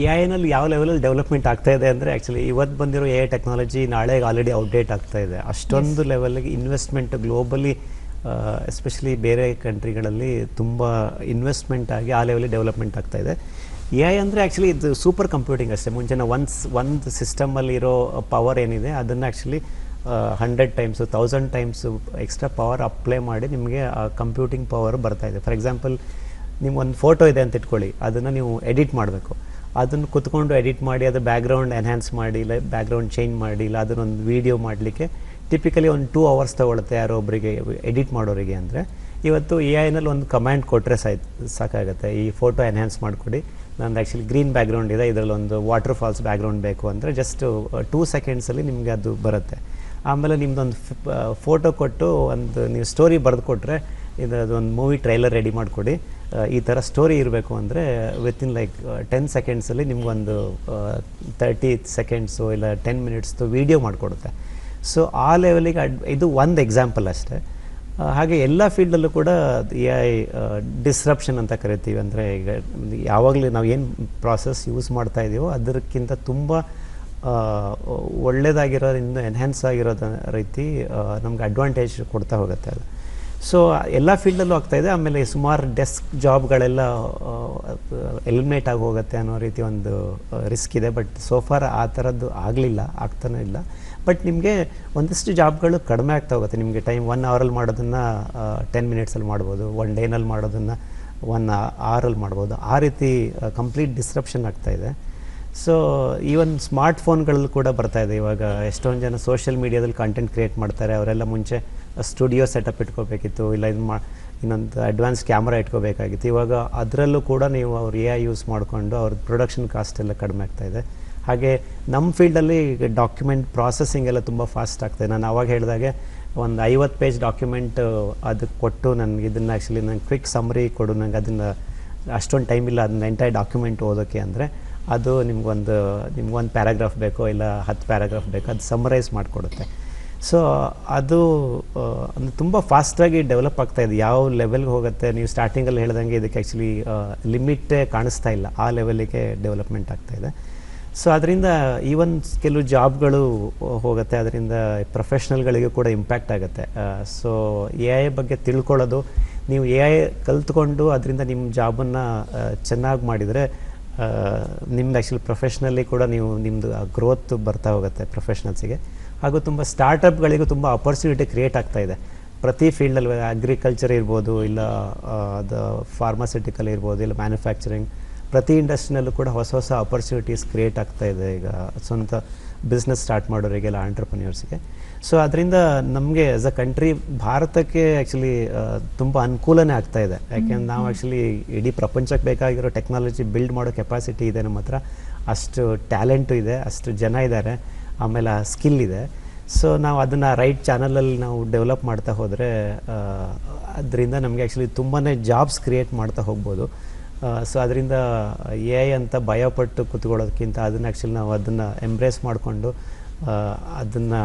[SPEAKER 2] ಎ ಐನಲ್ಲಿ ಯಾವ ಲೆವೆಲಲ್ಲಿ ಡೆವಲಪ್ಮೆಂಟ್ ಆಗ್ತಾ ಇದೆ ಅಂದರೆ ಆ್ಯಕ್ಚುಲಿ ಇವತ್ತು ಬಂದಿರೋ ಎ ಐ ಟೆಕ್ನಾಲಜಿ ನಾಳೆ ಆಲ್ರೆಡಿ ಔಟ್ಡೇಟ್ ಆಗ್ತಾ ಇದೆ. ಅಷ್ಟೊಂದು ಲೆವೆಲ್ಗೆ ಇನ್ವೆಸ್ಟ್ಮೆಂಟ್ ಗ್ಲೋಬಲಿ ಎಸ್ಪೆಷಲಿ ಬೇರೆ ಕಂಟ್ರಿಗಳಲ್ಲಿ ತುಂಬ ಇನ್ವೆಸ್ಟ್ಮೆಂಟ್ ಆಗಿ ಆ ಲೆವೆಲಿ ಡೆವಲಪ್ಮೆಂಟ್ ಆಗ್ತಾ ಇದೆ. ಎ ಐ ಅಂದರೆ ಆ್ಯಕ್ಚುಲಿ ಇದು ಸೂಪರ್ ಕಂಪ್ಯೂಟಿಂಗ್ ಅಷ್ಟೇ. ಮುಂಚೆನ ನಾವು ಒನ್ಸ್ ಒಂದು ಸಿಸ್ಟಮಲ್ಲಿರೋ ಪವರ್ ಏನಿದೆ, ಅದನ್ನು actually hundred times thousand times extra power apply ಮಾಡಿ ನಿಮಗೆ ಆ ಕಂಪ್ಯೂಟಿಂಗ್ ಪವರ್ ಬರ್ತಾ ಇದೆ. ಫಾರ್ ಎಕ್ಸಾಂಪಲ್ ನಿಮ್ಗೆ ಒಂದು ಫೋಟೋ ಇದೆ ಅಂತ ಇಟ್ಕೊಳ್ಳಿ, ಅದನ್ನು ನೀವು ಎಡಿಟ್ ಮಾಡಬೇಕು. ಅದನ್ನು ಕುತ್ಕೊಂಡು ಎಡಿಟ್ ಮಾಡಿ, ಅದು ಬ್ಯಾಕ್ಗ್ರೌಂಡ್ ಎನ್ಹ್ಯಾನ್ಸ್ ಮಾಡಿ, ಇಲ್ಲ ಬ್ಯಾಕ್ಗ್ರೌಂಡ್ ಚೇಂಜ್ ಮಾಡಿ, ಇಲ್ಲ ಅದನ್ನೊಂದು ವೀಡಿಯೋ ಮಾಡಲಿಕ್ಕೆ ಟಿಪಿಕಲಿ ಒಂದು ಟೂ ಅವರ್ಸ್ ತೊಗೊಳುತ್ತೆ ಯಾರೋ ಒಬ್ಬರಿಗೆ ಎಡಿಟ್ ಮಾಡೋರಿಗೆ ಅಂದರೆ. ಇವತ್ತು ಎ ಐನಲ್ಲಿ ಒಂದು ಕಮ್ಯಾಂಡ್ ಕೊಟ್ಟರೆ ಸಾಯ್ತು ಸಾಕಾಗುತ್ತೆ. ಈ ಫೋಟೋ ಎನ್ಹ್ಯಾನ್ಸ್ ಮಾಡಿಕೊಡಿ. ನಂದು ಆ್ಯಕ್ಚುಲಿ ಗ್ರೀನ್ ಬ್ಯಾಕ್ಗ್ರೌಂಡ್ ಇದೆ. ಇದರಲ್ಲಿ ಒಂದು ವಾಟರ್ ಫಾಲ್ಸ್ ಬ್ಯಾಕ್ಗ್ರೌಂಡ್ ಬೇಕು ಅಂದರೆ ಜಸ್ಟ್ ಟೂ ಸೆಕೆಂಡ್ಸಲ್ಲಿ ನಿಮಗೆ ಅದು ಬರುತ್ತೆ. ಆಮೇಲೆ ನಿಮ್ಮದೊಂದು ಫೋಟೋ ಕೊಟ್ಟು ಒಂದು ನೀವು ಸ್ಟೋರಿ ಬರೆದು ಕೊಟ್ಟರೆ ಇದೊಂದು ಮೂವಿ ಟ್ರೈಲರ್ ರೆಡಿ ಮಾಡಿಕೊಡಿ. ಈ ಥರ ಸ್ಟೋರಿ ಇರಬೇಕು ಅಂದರೆ ವಿತಿನ್ ಲೈಕ್ ಟೆನ್ ಸೆಕೆಂಡ್ಸಲ್ಲಿ ನಿಮಗೊಂದು ತರ್ಟಿ ಸೆಕೆಂಡ್ಸು ಇಲ್ಲ ಟೆನ್ ಮಿನಿಟ್ಸ್ದು ವೀಡಿಯೋ ಮಾಡಿಕೊಡುತ್ತೆ. ಸೊ ಆ ಲೆವೆಲಿಗೆ ಅಡ್, ಇದು ಒಂದು ಎಕ್ಸಾಂಪಲ್ ಅಷ್ಟೇ. ಹಾಗೆ ಎಲ್ಲ ಫೀಲ್ಡಲ್ಲೂ ಕೂಡ ಎ ಐ ಡಿಸ್ರಪ್ಷನ್ ಅಂತ ಕರಿತೀವಿ. ಅಂದರೆ ಈಗ ಯಾವಾಗಲೂ ನಾವು ಏನು ಪ್ರಾಸೆಸ್ ಯೂಸ್ ಮಾಡ್ತಾ ಇದೀವೋ ಅದಕ್ಕಿಂತ ತುಂಬ ಒಳ್ಳೆಯದಾಗಿರೋದ್ರಿಂದ ಎನ್ಹ್ಯಾನ್ಸ್ ಆಗಿರೋದ ರೀತಿ ನಮ್ಗೆ ಅಡ್ವಾಂಟೇಜ್ ಕೊಡ್ತಾ ಹೋಗುತ್ತೆ ಅದು. ಸೊ ಎಲ್ಲ ಫೀಲ್ಡಲ್ಲೂ ಆಗ್ತಾಯಿದೆ ಆಮೇಲೆ ಸುಮಾರು ಡೆಸ್ಕ್ ಜಾಬ್ಗಳೆಲ್ಲ ಎಲಿಮಿನೇಟ್ ಆಗಿ ಹೋಗುತ್ತೆ ಅನ್ನೋ ರೀತಿ ಒಂದು ರಿಸ್ಕ್ ಇದೆ. ಬಟ್ ಸೋಫಾರ್ ಆ ಥರದ್ದು ಆಗಲಿಲ್ಲ, ಆಗ್ತಾನೂ ಇಲ್ಲ. ಬಟ್ ನಿಮಗೆ ಒಂದಷ್ಟು ಜಾಬ್ಗಳು ಕಡಿಮೆ ಆಗ್ತಾ ಹೋಗುತ್ತೆ. ನಿಮಗೆ ಟೈಮ್ ಒನ್ ಅವರಲ್ಲಿ ಮಾಡೋದನ್ನು ಟೆನ್ ಮಿನಿಟ್ಸಲ್ಲಿ ಮಾಡ್ಬೋದು. ಒನ್ ಡೇನಲ್ಲಿ ಮಾಡೋದನ್ನು ಒನ್ ಆರಲ್ಲಿ ಮಾಡ್ಬೋದು. ಆ ರೀತಿ ಕಂಪ್ಲೀಟ್ ಡಿಸ್ರಪ್ಷನ್ ಆಗ್ತಾ ಇದೆ. ಸೊ ಈವನ್ ಸ್ಮಾರ್ಟ್ ಫೋನ್ಗಳಲ್ಲಿ ಕೂಡ ಬರ್ತಾ ಇದೆ. ಇವಾಗ ಎಷ್ಟೊಂದು ಜನ ಸೋಷಿಯಲ್ ಮೀಡಿಯಾದಲ್ಲಿ ಕಂಟೆಂಟ್ ಕ್ರಿಯೇಟ್ ಮಾಡ್ತಾರೆ. ಅವರೆಲ್ಲ ಮುಂಚೆ ಸ್ಟುಡಿಯೋ ಸೆಟಪ್ ಇಟ್ಕೋಬೇಕಿತ್ತು. ಇಲ್ಲ ಇದು ಮಾ, ಇನ್ನೊಂದು ಅಡ್ವಾನ್ಸ್ ಕ್ಯಾಮ್ರಾ ಇಟ್ಕೋಬೇಕಾಗಿತ್ತು. ಇವಾಗ ಅದರಲ್ಲೂ ಕೂಡ ನೀವು ಅವ್ರು ಎ ಐ ಯೂಸ್ ಮಾಡಿಕೊಂಡು ಅವ್ರದ್ದು ಪ್ರೊಡಕ್ಷನ್ ಕಾಸ್ಟ್ ಎಲ್ಲ ಕಡಿಮೆ ಆಗ್ತಾಯಿದೆ ಹಾಗೆ ನಮ್ಮ ಫೀಲ್ಡಲ್ಲಿ ಡಾಕ್ಯುಮೆಂಟ್ ಪ್ರಾಸೆಸಿಂಗ್ ಎಲ್ಲ ತುಂಬ ಫಾಸ್ಟ್ ಆಗ್ತದೆ. ನಾನು ಅವಾಗ ಹೇಳಿದಾಗೆ ಒಂದು ಐವತ್ತು ಪೇಜ್ ಡಾಕ್ಯುಮೆಂಟ್ ಅದಕ್ಕೆ ಕೊಟ್ಟು ನನಗೆ ಇದನ್ನು ಆ್ಯಕ್ಚುಲಿ ನಂಗೆ ಕ್ವಿಕ್ ಸಮ್ರಿ ಕೊಡು. ನಂಗೆ ಅದನ್ನು ಅಷ್ಟೊಂದು ಟೈಮ್ ಇಲ್ಲ, ಅದನ್ನ ಎಂಟೈರ್ ಡಾಕ್ಯುಮೆಂಟ್ ಓದೋಕ್ಕೆ ಅಂದರೆ ಅದು ನಿಮ್ಗೊಂದು ನಿಮ್ಗೊಂದು ಪ್ಯಾರಾಗ್ರಾಫ್ ಬೇಕೋ ಇಲ್ಲ ಹತ್ತು ಪ್ಯಾರಾಗ್ರಾಫ್ ಬೇಕೋ ಅದು ಸಮ್ಮರೈಸ್ ಮಾಡಿಕೊಡುತ್ತೆ. ಸೊ ಅದು ಅಂದರೆ ತುಂಬ ಫಾಸ್ಟಾಗಿ ಡೆವಲಪ್ ಆಗ್ತಾ ಇದೆ. ಯಾವ ಲೆವೆಲ್ಗೆ ಹೋಗುತ್ತೆ? ನೀವು ಸ್ಟಾರ್ಟಿಂಗಲ್ಲಿ ಹೇಳ್ದಂಗೆ ಇದಕ್ಕೆ ಆ್ಯಕ್ಚುಲಿ ಲಿಮಿಟೇ ಕಾಣಿಸ್ತಾ ಇಲ್ಲ. ಆ ಲೆವೆಲಿಗೆ ಡೆವಲಪ್ಮೆಂಟ್ ಇದೆ. ಸೊ ಅದರಿಂದ ಈವನ್ ಕೆಲವು ಜಾಬ್ಗಳು ಹೋಗುತ್ತೆ, ಅದರಿಂದ ಪ್ರೊಫೆಷ್ನಲ್ಗಳಿಗೂ ಕೂಡ ಇಂಪ್ಯಾಕ್ಟ್ ಆಗುತ್ತೆ. ಸೊ ಎ ಐ ಬಗ್ಗೆ ತಿಳ್ಕೊಳ್ಳೋದು, ನೀವು ಎ ಐ ಕಲ್ತ್ಕೊಂಡು ಅದರಿಂದ ನಿಮ್ಮ ಜಾಬನ್ನು ಚೆನ್ನಾಗಿ ಮಾಡಿದರೆ ನಿಮ್ದು ಆ್ಯಕ್ಚುಲಿ ಪ್ರೊಫೆಷ್ನಲ್ಲಿ ಕೂಡ ನೀವು ನಿಮ್ಮದು ಗ್ರೋತ್ ಬರ್ತಾ ಹೋಗುತ್ತೆ ಪ್ರೊಫೆಷ್ನಲ್ಸಿಗೆ ಹಾಗೂ ತುಂಬ ಸ್ಟಾರ್ಟಪ್ಗಳಿಗೂ ತುಂಬ ಅಪರ್ಚುನಿಟಿ ಕ್ರಿಯೇಟ್ ಆಗ್ತಾ ಇದೆ. ಪ್ರತಿ ಫೀಲ್ಡಲ್ಲಿ ಅಗ್ರಿಕಲ್ಚರ್ ಇರ್ಬೋದು, ಇಲ್ಲ ಅದು ಫಾರ್ಮಾಸ್ಯೂಟಿಕಲ್ ಇರ್ಬೋದು, ಇಲ್ಲ ಮ್ಯಾನುಫ್ಯಾಕ್ಚರಿಂಗ್ ಪ್ರತಿ ಇಂಡಸ್ಟ್ರಿನಲ್ಲೂ ಕೂಡ ಹೊಸ ಹೊಸ ಅಪರ್ಚುನಿಟೀಸ್ ಕ್ರಿಯೇಟ್ ಆಗ್ತಾ ಇದೆ. ಈಗ ಸ್ವಂತ ಬಿಸ್ನೆಸ್ ಸ್ಟಾರ್ಟ್ ಮಾಡೋರಿಗೆಲ್ಲ ಆಂಟ್ರಪ್ರನ್ಯೂರ್ಸ್ಗೆ ಸೊ ಅದರಿಂದ ನಮಗೆ ಆಸ್ ಅ ಕಂಟ್ರಿ ಭಾರತಕ್ಕೆ ಆ್ಯಕ್ಚುಲಿ ತುಂಬ ಅನುಕೂಲನೇ ಆಗ್ತಾ ಇದೆ. ಯಾಕೆಂದ್ರೆ ನಾವು ಆ್ಯಕ್ಚುಲಿ ಇಡೀ ಪ್ರಪಂಚಕ್ಕೆ ಬೇಕಾಗಿರೋ ಟೆಕ್ನಾಲಜಿ ಬಿಲ್ಡ್ ಮಾಡೋ ಕೆಪಾಸಿಟಿ ಇದೆ ನಮ್ಮ ಹತ್ರ. ಅಷ್ಟು ಟ್ಯಾಲೆಂಟು ಇದೆ ಅಷ್ಟು ಜನ ಇದ್ದಾರೆ ಆಮೇಲೆ ಆ ಸ್ಕಿಲ್ ಇದೆ. ಸೊ ನಾವು ಅದನ್ನು ರೈಟ್ ಚಾನಲಲ್ಲಿ ನಾವು ಡೆವಲಪ್ ಮಾಡ್ತಾ ಹೋದರೆ ಅದರಿಂದ ನಮಗೆ ಆ್ಯಕ್ಚುಲಿ ತುಂಬಾ ಜಾಬ್ಸ್ ಕ್ರಿಯೇಟ್ ಮಾಡ್ತಾ ಹೋಗ್ಬೋದು. ಸೊ ಅದರಿಂದ ಎ ಐ ಅಂತ ಭಯಪಟ್ಟು ಕೂತ್ಕೊಳ್ಳೋದಕ್ಕಿಂತ ಅದನ್ನು ಆ್ಯಕ್ಚುಲಿ ನಾವು ಅದನ್ನು ಎಂಬ್ರೇಸ್ ಮಾಡಿಕೊಂಡು ಅದನ್ನು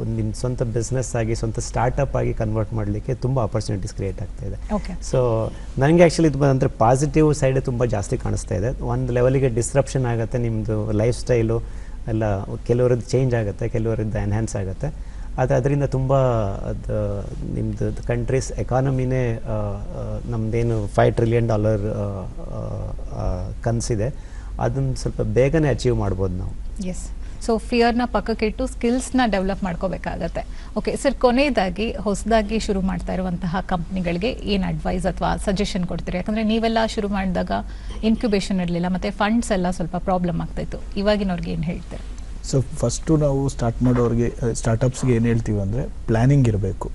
[SPEAKER 2] ಒಂದು ನಿಮ್ಮ ಸ್ವಂತ ಬಿಸ್ನೆಸ್ ಆಗಿ ಸ್ವಂತ ಸ್ಟಾರ್ಟಪ್ ಆಗಿ ಕನ್ವರ್ಟ್ ಮಾಡಲಿಕ್ಕೆ ತುಂಬ ಆಪರ್ಚುನಿಟೀಸ್ ಕ್ರಿಯೇಟ್ ಆಗ್ತಾ ಇದೆ.
[SPEAKER 1] ಓಕೆ
[SPEAKER 2] ಸೊ ನನಗೆ ಆ್ಯಕ್ಚುಲಿ ಇದು ಅಂದರೆ ಪಾಸಿಟಿವ್ ಸೈಡ್ ತುಂಬ ಜಾಸ್ತಿ ಕಾಣಿಸ್ತಾ ಇದೆ. ಒಂದು ಲೆವೆಲಿಗೆ ಡಿಸ್ರಪ್ಷನ್ ಆಗುತ್ತೆ ನಿಮ್ಮದು ಲೈಫ್ ಸ್ಟೈಲು ಎಲ್ಲ ಕೆಲವರದ್ದು ಚೇಂಜ್ ಆಗುತ್ತೆ ಕೆಲವರದ್ದು ಎನ್ಹ್ಯಾನ್ಸ್ ಆಗುತ್ತೆ. ಆದರೆ ಅದರಿಂದ ತುಂಬ, ಅದು ನಿಮ್ಮದು ಕಂಟ್ರೀಸ್ ಎಕಾನಮಿನೇ ನಮ್ಮದೇನು ಫೈವ್ ಟ್ರಿಲಿಯನ್ ಡಾಲರ್ ಕನಸಿದೆ ಅದನ್ನು ಸ್ವಲ್ಪ ಬೇಗನೆ ಅಚೀವ್ ಮಾಡ್ಬೋದು ನಾವು.
[SPEAKER 1] ಎಸ್ ಸೊ ಫಿಯರ್ನ ಪಕ್ಕಕ್ಕಿಟ್ಟು ಸ್ಕಿಲ್ಸ್ನ ಡೆವಲಪ್ ಮಾಡ್ಕೋಬೇಕಾಗತ್ತೆ. ಓಕೆ ಸರ್ ಕೊನೆಯದಾಗಿ, ಹೊಸದಾಗಿ ಶುರು ಮಾಡ್ತಾ ಇರುವಂತಹ ಕಂಪ್ನಿಗಳಿಗೆ ಏನು ಅಡ್ವೈಸ್ ಅಥವಾ ಸಜೆಷನ್ ಕೊಡ್ತೀರಿ? ಯಾಕಂದರೆ ನೀವೆಲ್ಲ ಶುರು ಮಾಡಿದಾಗ ಇನ್ಕ್ಯುಬೇಷನ್ ಇರಲಿಲ್ಲ, ಮತ್ತು ಫಂಡ್ಸ್ ಎಲ್ಲ ಸ್ವಲ್ಪ ಪ್ರಾಬ್ಲಮ್ ಆಗ್ತಾಯಿತ್ತು ಇವಾಗಿನವ್ರಿಗೆ ಏನು ಹೇಳ್ತೀರಿ?
[SPEAKER 3] ಸೊ ಫಸ್ಟು ನಾವು ಸ್ಟಾರ್ಟ್ ಮಾಡೋರಿಗೆ ಸ್ಟಾರ್ಟಪ್ಸ್ಗೆ ಏನು ಹೇಳ್ತೀವಿ ಅಂದರೆ ಪ್ಲ್ಯಾನಿಂಗ್ ಇರಬೇಕು.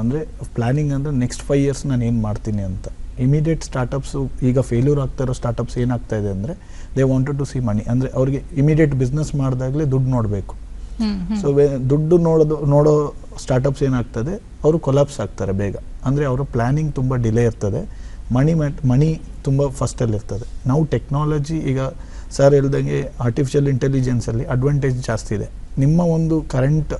[SPEAKER 3] ಅಂದರೆ ಪ್ಲ್ಯಾನಿಂಗ್ ಅಂದರೆ ನೆಕ್ಸ್ಟ್ ಫೈವ್ ಇಯರ್ಸ್ ನಾನು ಏನು ಮಾಡ್ತೀನಿ ಅಂತ. ಇಮಿಡಿಯೇಟ್ ಸ್ಟಾರ್ಟಪ್ಸು ಈಗ ಫೇಲ್ಯೂರ್ ಆಗ್ತಾ ಇರೋ ಸ್ಟಾರ್ಟಪ್ಸ್ ಏನಾಗ್ತಾ ಇದೆ ಅಂದರೆ they wanted to see money ಅಂದರೆ ಅವ್ರಿಗೆ ಇಮಿಡಿಯೇಟ್ ಬಿಸ್ನೆಸ್ ಮಾಡಿದಾಗಲೇ ದುಡ್ಡು ನೋಡಬೇಕು. ಸೊ ದುಡ್ಡು ನೋಡೋದು ನೋಡೋ ಸ್ಟಾರ್ಟಪ್ಸ್ ಏನಾಗ್ತದೆ ಅವರು ಕೊಲಾಪ್ಸ್ ಆಗ್ತಾರೆ ಬೇಗ. ಅಂದರೆ ಅವರ ಪ್ಲ್ಯಾನಿಂಗ್ ತುಂಬ ಡಿಲೇ ಇರ್ತದೆ. ಮಣಿ ಮ್ಯಾಟ್ ಮಣಿ ತುಂಬ ಫಸ್ಟಲ್ಲಿ ಇರ್ತದೆ ನಾವು ಟೆಕ್ನಾಲಜಿ ಈಗ ಸರ್ ಹೇಳ್ದಂಗೆ ಆರ್ಟಿಫಿಷಿಯಲ್ ಇಂಟೆಲಿಜೆನ್ಸಲ್ಲಿ ಅಡ್ವಾಂಟೇಜ್ ಜಾಸ್ತಿ ಇದೆ. ನಿಮ್ಮ ಒಂದು ಕರೆಂಟ್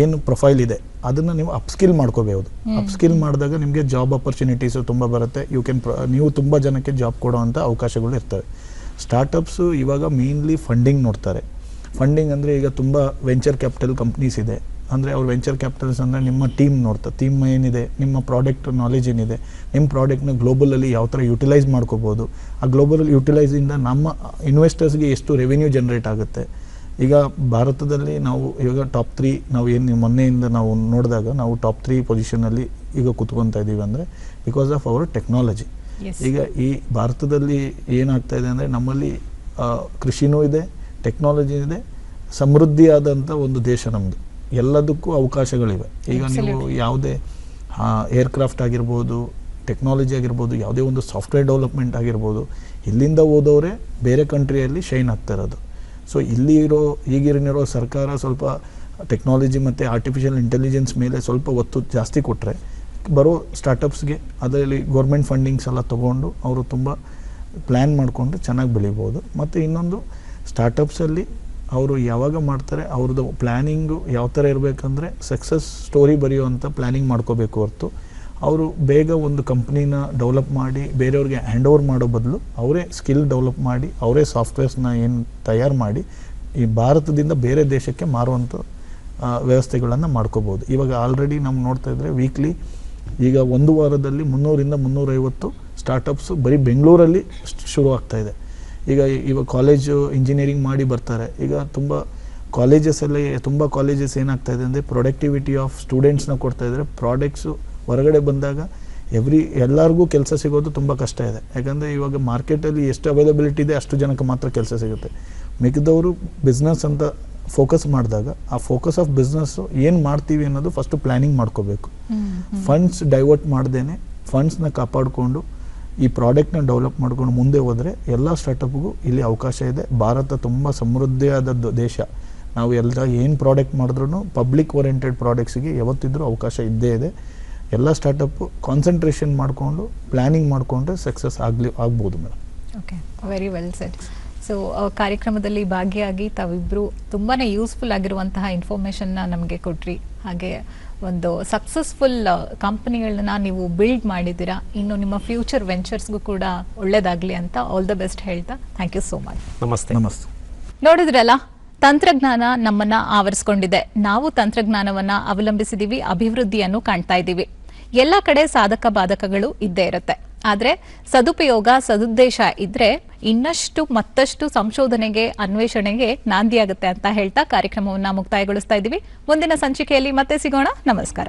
[SPEAKER 3] ಏನು ಪ್ರೊಫೈಲ್ ಇದೆ ಅದನ್ನು ನೀವು ಅಪ್ಸ್ಕಿಲ್ ಮಾಡ್ಕೋಬಹುದು. ಅಪ್ಸ್ಕಿಲ್ ಮಾಡಿದಾಗ ನಿಮಗೆ ಜಾಬ್ ಅಪರ್ಚುನಿಟೀಸು ತುಂಬ ಬರುತ್ತೆ. ಯು ಕ್ಯಾನ್ ನೀವು ತುಂಬ ಜನಕ್ಕೆ ಜಾಬ್ ಕೊಡೋವಂಥ ಅವಕಾಶಗಳು ಇರ್ತವೆ. ಸ್ಟಾರ್ಟಪ್ಸು ಇವಾಗ ಮೇನ್ಲಿ ಫಂಡಿಂಗ್ ನೋಡ್ತಾರೆ. ಫಂಡಿಂಗ್ ಅಂದರೆ ಈಗ ತುಂಬ ವೆಂಚರ್ ಕ್ಯಾಪಿಟಲ್ ಕಂಪ್ನೀಸ್ ಇದೆ. ಅಂದರೆ ಅವ್ರು ವೆಂಚರ್ ಕ್ಯಾಪಿಟಲ್ಸ್ ಅಂದರೆ ನಿಮ್ಮ ಟೀಮ್ ನೋಡ್ತಾರೆ ಟೀಮ್ ಏನಿದೆ ನಿಮ್ಮ ಪ್ರಾಡಕ್ಟ್ ನಾಲೆಜ್ ಏನಿದೆ ನಿಮ್ಮ ಪ್ರಾಡಕ್ಟ್ನ ಗ್ಲೋಬಲಲ್ಲಿ ಯಾವ ಥರ ಯುಟಿಲೈಸ್ ಮಾಡ್ಕೋಬೋದು. ಆ ಗ್ಲೋಬಲ್ ಯುಟಿಲೈಸಿಂದ ನಮ್ಮ ಇನ್ವೆಸ್ಟರ್ಸ್ಗೆ ಎಷ್ಟು ರೆವಿನ್ಯೂ ಜನ್ರೇಟ್ ಆಗುತ್ತೆ. ಈಗ ಭಾರತದಲ್ಲಿ ನಾವು ಇವಾಗ ಟಾಪ್ ತ್ರೀ ನಾವು ಏನು ಮೊನ್ನೆಯಿಂದ ನಾವು ನೋಡಿದಾಗ ನಾವು ಟಾಪ್ ತ್ರೀ ಪೊಸಿಷನಲ್ಲಿ ಈಗ ಕುತ್ಕೊತಾ ಇದ್ದೀವಿ ಅಂದರೆ ಬಿಕಾಸ್ ಆಫ್ ಅವರ್ ಟೆಕ್ನಾಲಜಿ ಈಗ ಈ ಭಾರತದಲ್ಲಿ ಏನಾಗ್ತಾ ಇದೆ ಅಂದರೆ ನಮ್ಮಲ್ಲಿ ಕೃಷಿನೂ ಇದೆ ಟೆಕ್ನಾಲಜಿ ಇದೆ ಸಮೃದ್ಧಿಯಾದಂಥ ಒಂದು ದೇಶ ನಮ್ಮದು ಎಲ್ಲದಕ್ಕೂ ಅವಕಾಶಗಳಿವೆ. ಈಗ ನೀವು. ಯಾವುದೇ ಏರ್ಕ್ರಾಫ್ಟ್ ಆಗಿರ್ಬೋದು ಟೆಕ್ನಾಲಜಿ ಆಗಿರ್ಬೋದು ಯಾವುದೇ ಒಂದು ಸಾಫ್ಟ್ವೇರ್ ಡೆವಲಪ್ಮೆಂಟ್ ಆಗಿರ್ಬೋದು ಇಲ್ಲಿಂದ ಹೋದವರೇ ಬೇರೆ ಕಂಟ್ರಿಯಲ್ಲಿ ಶೈನ್ ಆಗ್ತಾ ಇರೋದು. ಸೊ ಇಲ್ಲಿ ಇರೋ ಈಗಿರೋ ಸರ್ಕಾರ ಸ್ವಲ್ಪ ಟೆಕ್ನಾಲಜಿ ಮತ್ತು ಆರ್ಟಿಫಿಷಿಯಲ್ ಇಂಟೆಲಿಜೆನ್ಸ್ ಮೇಲೆ ಸ್ವಲ್ಪ ಒತ್ತು ಜಾಸ್ತಿ ಕೊಟ್ಟರೆ ಬರೋ ಸ್ಟಾರ್ಟಪ್ಸ್ಗೆ ಅದರಲ್ಲಿ ಗೌರ್ಮೆಂಟ್ ಫಂಡಿಂಗ್ಸ್ ಎಲ್ಲ ತೊಗೊಂಡು ಅವರು ತುಂಬ ಪ್ಲ್ಯಾನ್ ಮಾಡಿಕೊಂಡು ಚೆನ್ನಾಗಿ ಬೆಳಿಬೋದು. ಮತ್ತು ಇನ್ನೊಂದು ಸ್ಟಾರ್ಟಪ್ಸಲ್ಲಿ ಅವರು ಯಾವಾಗ ಮಾಡ್ತಾರೆ, ಅವ್ರದ್ದು ಪ್ಲ್ಯಾನಿಂಗು ಯಾವ ಥರ ಇರಬೇಕಂದ್ರೆ ಸಕ್ಸಸ್ ಸ್ಟೋರಿ ಬರೆಯುವಂಥ ಪ್ಲ್ಯಾನಿಂಗ್ ಮಾಡ್ಕೋಬೇಕು ಹೊರತು. ಅವರು ಬೇಗ ಒಂದು ಕಂಪ್ನಿನ ಡೆವಲಪ್ ಮಾಡಿ, ಬೇರೆಯವ್ರಿಗೆ ಹ್ಯಾಂಡ್ ಓವರ್ ಮಾಡೋ ಬದಲು ಅವರೇ ಸ್ಕಿಲ್ ಡೆವಲಪ್ ಮಾಡಿ, ಅವರೇ ಸಾಫ್ಟ್ವೇರ್ಸ್ನ ಏನು ತಯಾರು ಮಾಡಿ, ಈ ಭಾರತದಿಂದ ಬೇರೆ ದೇಶಕ್ಕೆ ಮಾರುವಂಥ ವ್ಯವಸ್ಥೆಗಳನ್ನು ಮಾಡ್ಕೋಬೋದು ಇವಾಗ ಆಲ್ರೆಡಿ ನಾವು ನೋಡ್ತಾ ಇದ್ದರೆ ವೀಕ್ಲಿ ಈಗ ಒಂದು ವಾರದಲ್ಲಿ ಮುನ್ನೂರಿಂದ ಮುನ್ನೂರೈವತ್ತು ಸ್ಟಾರ್ಟಪ್ಸು ಬರೀ ಬೆಂಗಳೂರಲ್ಲಿ ಶುರು ಆಗ್ತಾಯಿದೆ ಈಗ ಇವಾಗ ಕಾಲೇಜು ಇಂಜಿನಿಯರಿಂಗ್ ಮಾಡಿ ಬರ್ತಾರೆ. ಈಗ ತುಂಬ ಕಾಲೇಜಸಲ್ಲಿ ತುಂಬ ಕಾಲೇಜಸ್ ಏನಾಗ್ತಾ ಇದೆ ಅಂದರೆ ಪ್ರೊಡಕ್ಟಿವಿಟಿ ಆಫ್ ಸ್ಟೂಡೆಂಟ್ಸ್ನ ಕೊಡ್ತಾ ಇದ್ದಾರೆ ಪ್ರಾಡಕ್ಟ್ಸು ಹೊರಗಡೆ ಬಂದಾಗ ಎವ್ರಿ ಎಲ್ಲರಿಗೂ ಕೆಲಸ ಸಿಗೋದು ತುಂಬ ಕಷ್ಟ ಇದೆ. ಯಾಕಂದರೆ ಇವಾಗ ಮಾರ್ಕೆಟಲ್ಲಿ ಎಷ್ಟು ಅವೈಲಬಿಲಿಟಿ ಇದೆ ಅಷ್ಟು ಜನಕ್ಕೆ ಮಾತ್ರ ಕೆಲಸ ಸಿಗುತ್ತೆ. ಮಿಕ್ಕಿದವರು ಬಿಸ್ನೆಸ್ ಅಂತ ಫೋಕಸ್ ಮಾಡಿದಾಗ ಆ ಫೋಕಸ್ ಆಫ್ ಬಿಸ್ನೆಸ್ಸು ಏನು ಮಾಡ್ತೀವಿ ಅನ್ನೋದು ಫಸ್ಟು ಪ್ಲ್ಯಾನಿಂಗ್ ಮಾಡ್ಕೋಬೇಕು. ಫಂಡ್ಸ್ ಡೈವರ್ಟ್ ಮಾಡ್ದೇನೆ ಫಂಡ್ಸ್ನ ಕಾಪಾಡಿಕೊಂಡು ಈ ಪ್ರಾಡಕ್ಟ್ನ ಡೆವಲಪ್ ಮಾಡ್ಕೊಂಡು ಮುಂದೆ ಹೋದರೆ ಎಲ್ಲ ಸ್ಟಾರ್ಟಪ್ಗೂ ಇಲ್ಲಿ ಅವಕಾಶ ಇದೆ. ಭಾರತ ತುಂಬ ಸಮೃದ್ಧಿಯಾದದ್ದು ದೇಶ. ನಾವು ಎಲ್ಲ ಏನು ಪ್ರಾಡಕ್ಟ್ ಮಾಡಿದ್ರೂ ಪಬ್ಲಿಕ್ ಓರಿಯೆಂಟೆಡ್ ಪ್ರಾಡಕ್ಟ್ಸಿಗೆ ಯಾವತ್ತಿದ್ರೂ ಅವಕಾಶ ಇದ್ದೇ ಇದೆ. ಎಲ್ಲ ಸ್ಟಾರ್ಟಪ್ಪು ಕಾನ್ಸಂಟ್ರೇಷನ್ ಮಾಡಿಕೊಂಡು ಪ್ಲ್ಯಾನಿಂಗ್ ಮಾಡಿಕೊಂಡ್ರೆ ಸಕ್ಸಸ್ ಆಗಲಿ, ಆಗ್ಬೋದು madam
[SPEAKER 1] okay very well set so ಕಾರ್ಯಕ್ರಮದಲ್ಲಿ ಭಾಗಿಯಾಗಿ ತಾವಿಬ್ಬರು ತುಂಬಾ ಯೂಸ್ಫುಲ್ ಆಗಿರುವಂತಹ ನ ನಮಗೆ ಕೊಟ್ರಿ. ಹಾಗೆ ಒಂದು ಸಕ್ಸಸ್ಫುಲ್ ಕಂಪನಿಗಳನ್ನ ನೀವು ಬಿಲ್ಡ್ ಮಾಡಿದ್ದೀರಾ. ಇನ್ನು ನಿಮ್ಮ ಫ್ಯೂಚರ್ ವೆಂಚರ್ಸ್ಗೂ ಕೂಡ ಒಳ್ಳೇದಾಗಲಿ ಅಂತ ಆಲ್ ದ ಬೆಸ್ಟ್ ಹೇಳ್ತಾ ಥ್ಯಾಂಕ್ ಯು ಸೋ ಮಚ್
[SPEAKER 2] ನಮಸ್ತೆ.
[SPEAKER 3] ನಮಸ್ತೆ.
[SPEAKER 1] ನೋಡಿದ್ರಲ್ಲ ತಂತ್ರಜ್ಞಾನ ನಮ್ಮನ್ನ ಆವರಿಸ್ಕೊಂಡಿದೆ. ನಾವು ತಂತ್ರಜ್ಞಾನವನ್ನ ಅವಲಂಬಿಸಿದೀವಿ ಅಭಿವೃದ್ಧಿಯನ್ನು ಕಾಣ್ತಾ ಇದ್ದೀವಿ. ಎಲ್ಲ ಕಡೆ ಸಾಧಕ ಬಾಧಕಗಳು ಇದ್ದೇ ಇರುತ್ತೆ. ಆದ್ರೆ ಸದುಪಯೋಗ, ಸದುದ್ದೇಶ ಇದ್ರೆ ಇನ್ನಷ್ಟು ಮತ್ತಷ್ಟು ಸಂಶೋಧನೆಗೆ, ಅನ್ವೇಷಣೆಗೆ ನಾಂದಿಯಾಗುತ್ತೆ ಅಂತ ಹೇಳ್ತಾ ಕಾರ್ಯಕ್ರಮವನ್ನ ಮುಕ್ತಾಯಗೊಳಿಸ್ತಾ ಇದ್ದೀವಿ. ಮುಂದಿನ ಸಂಚಿಕೆಯಲ್ಲಿ ಮತ್ತೆ ಸಿಗೋಣ. ನಮಸ್ಕಾರ.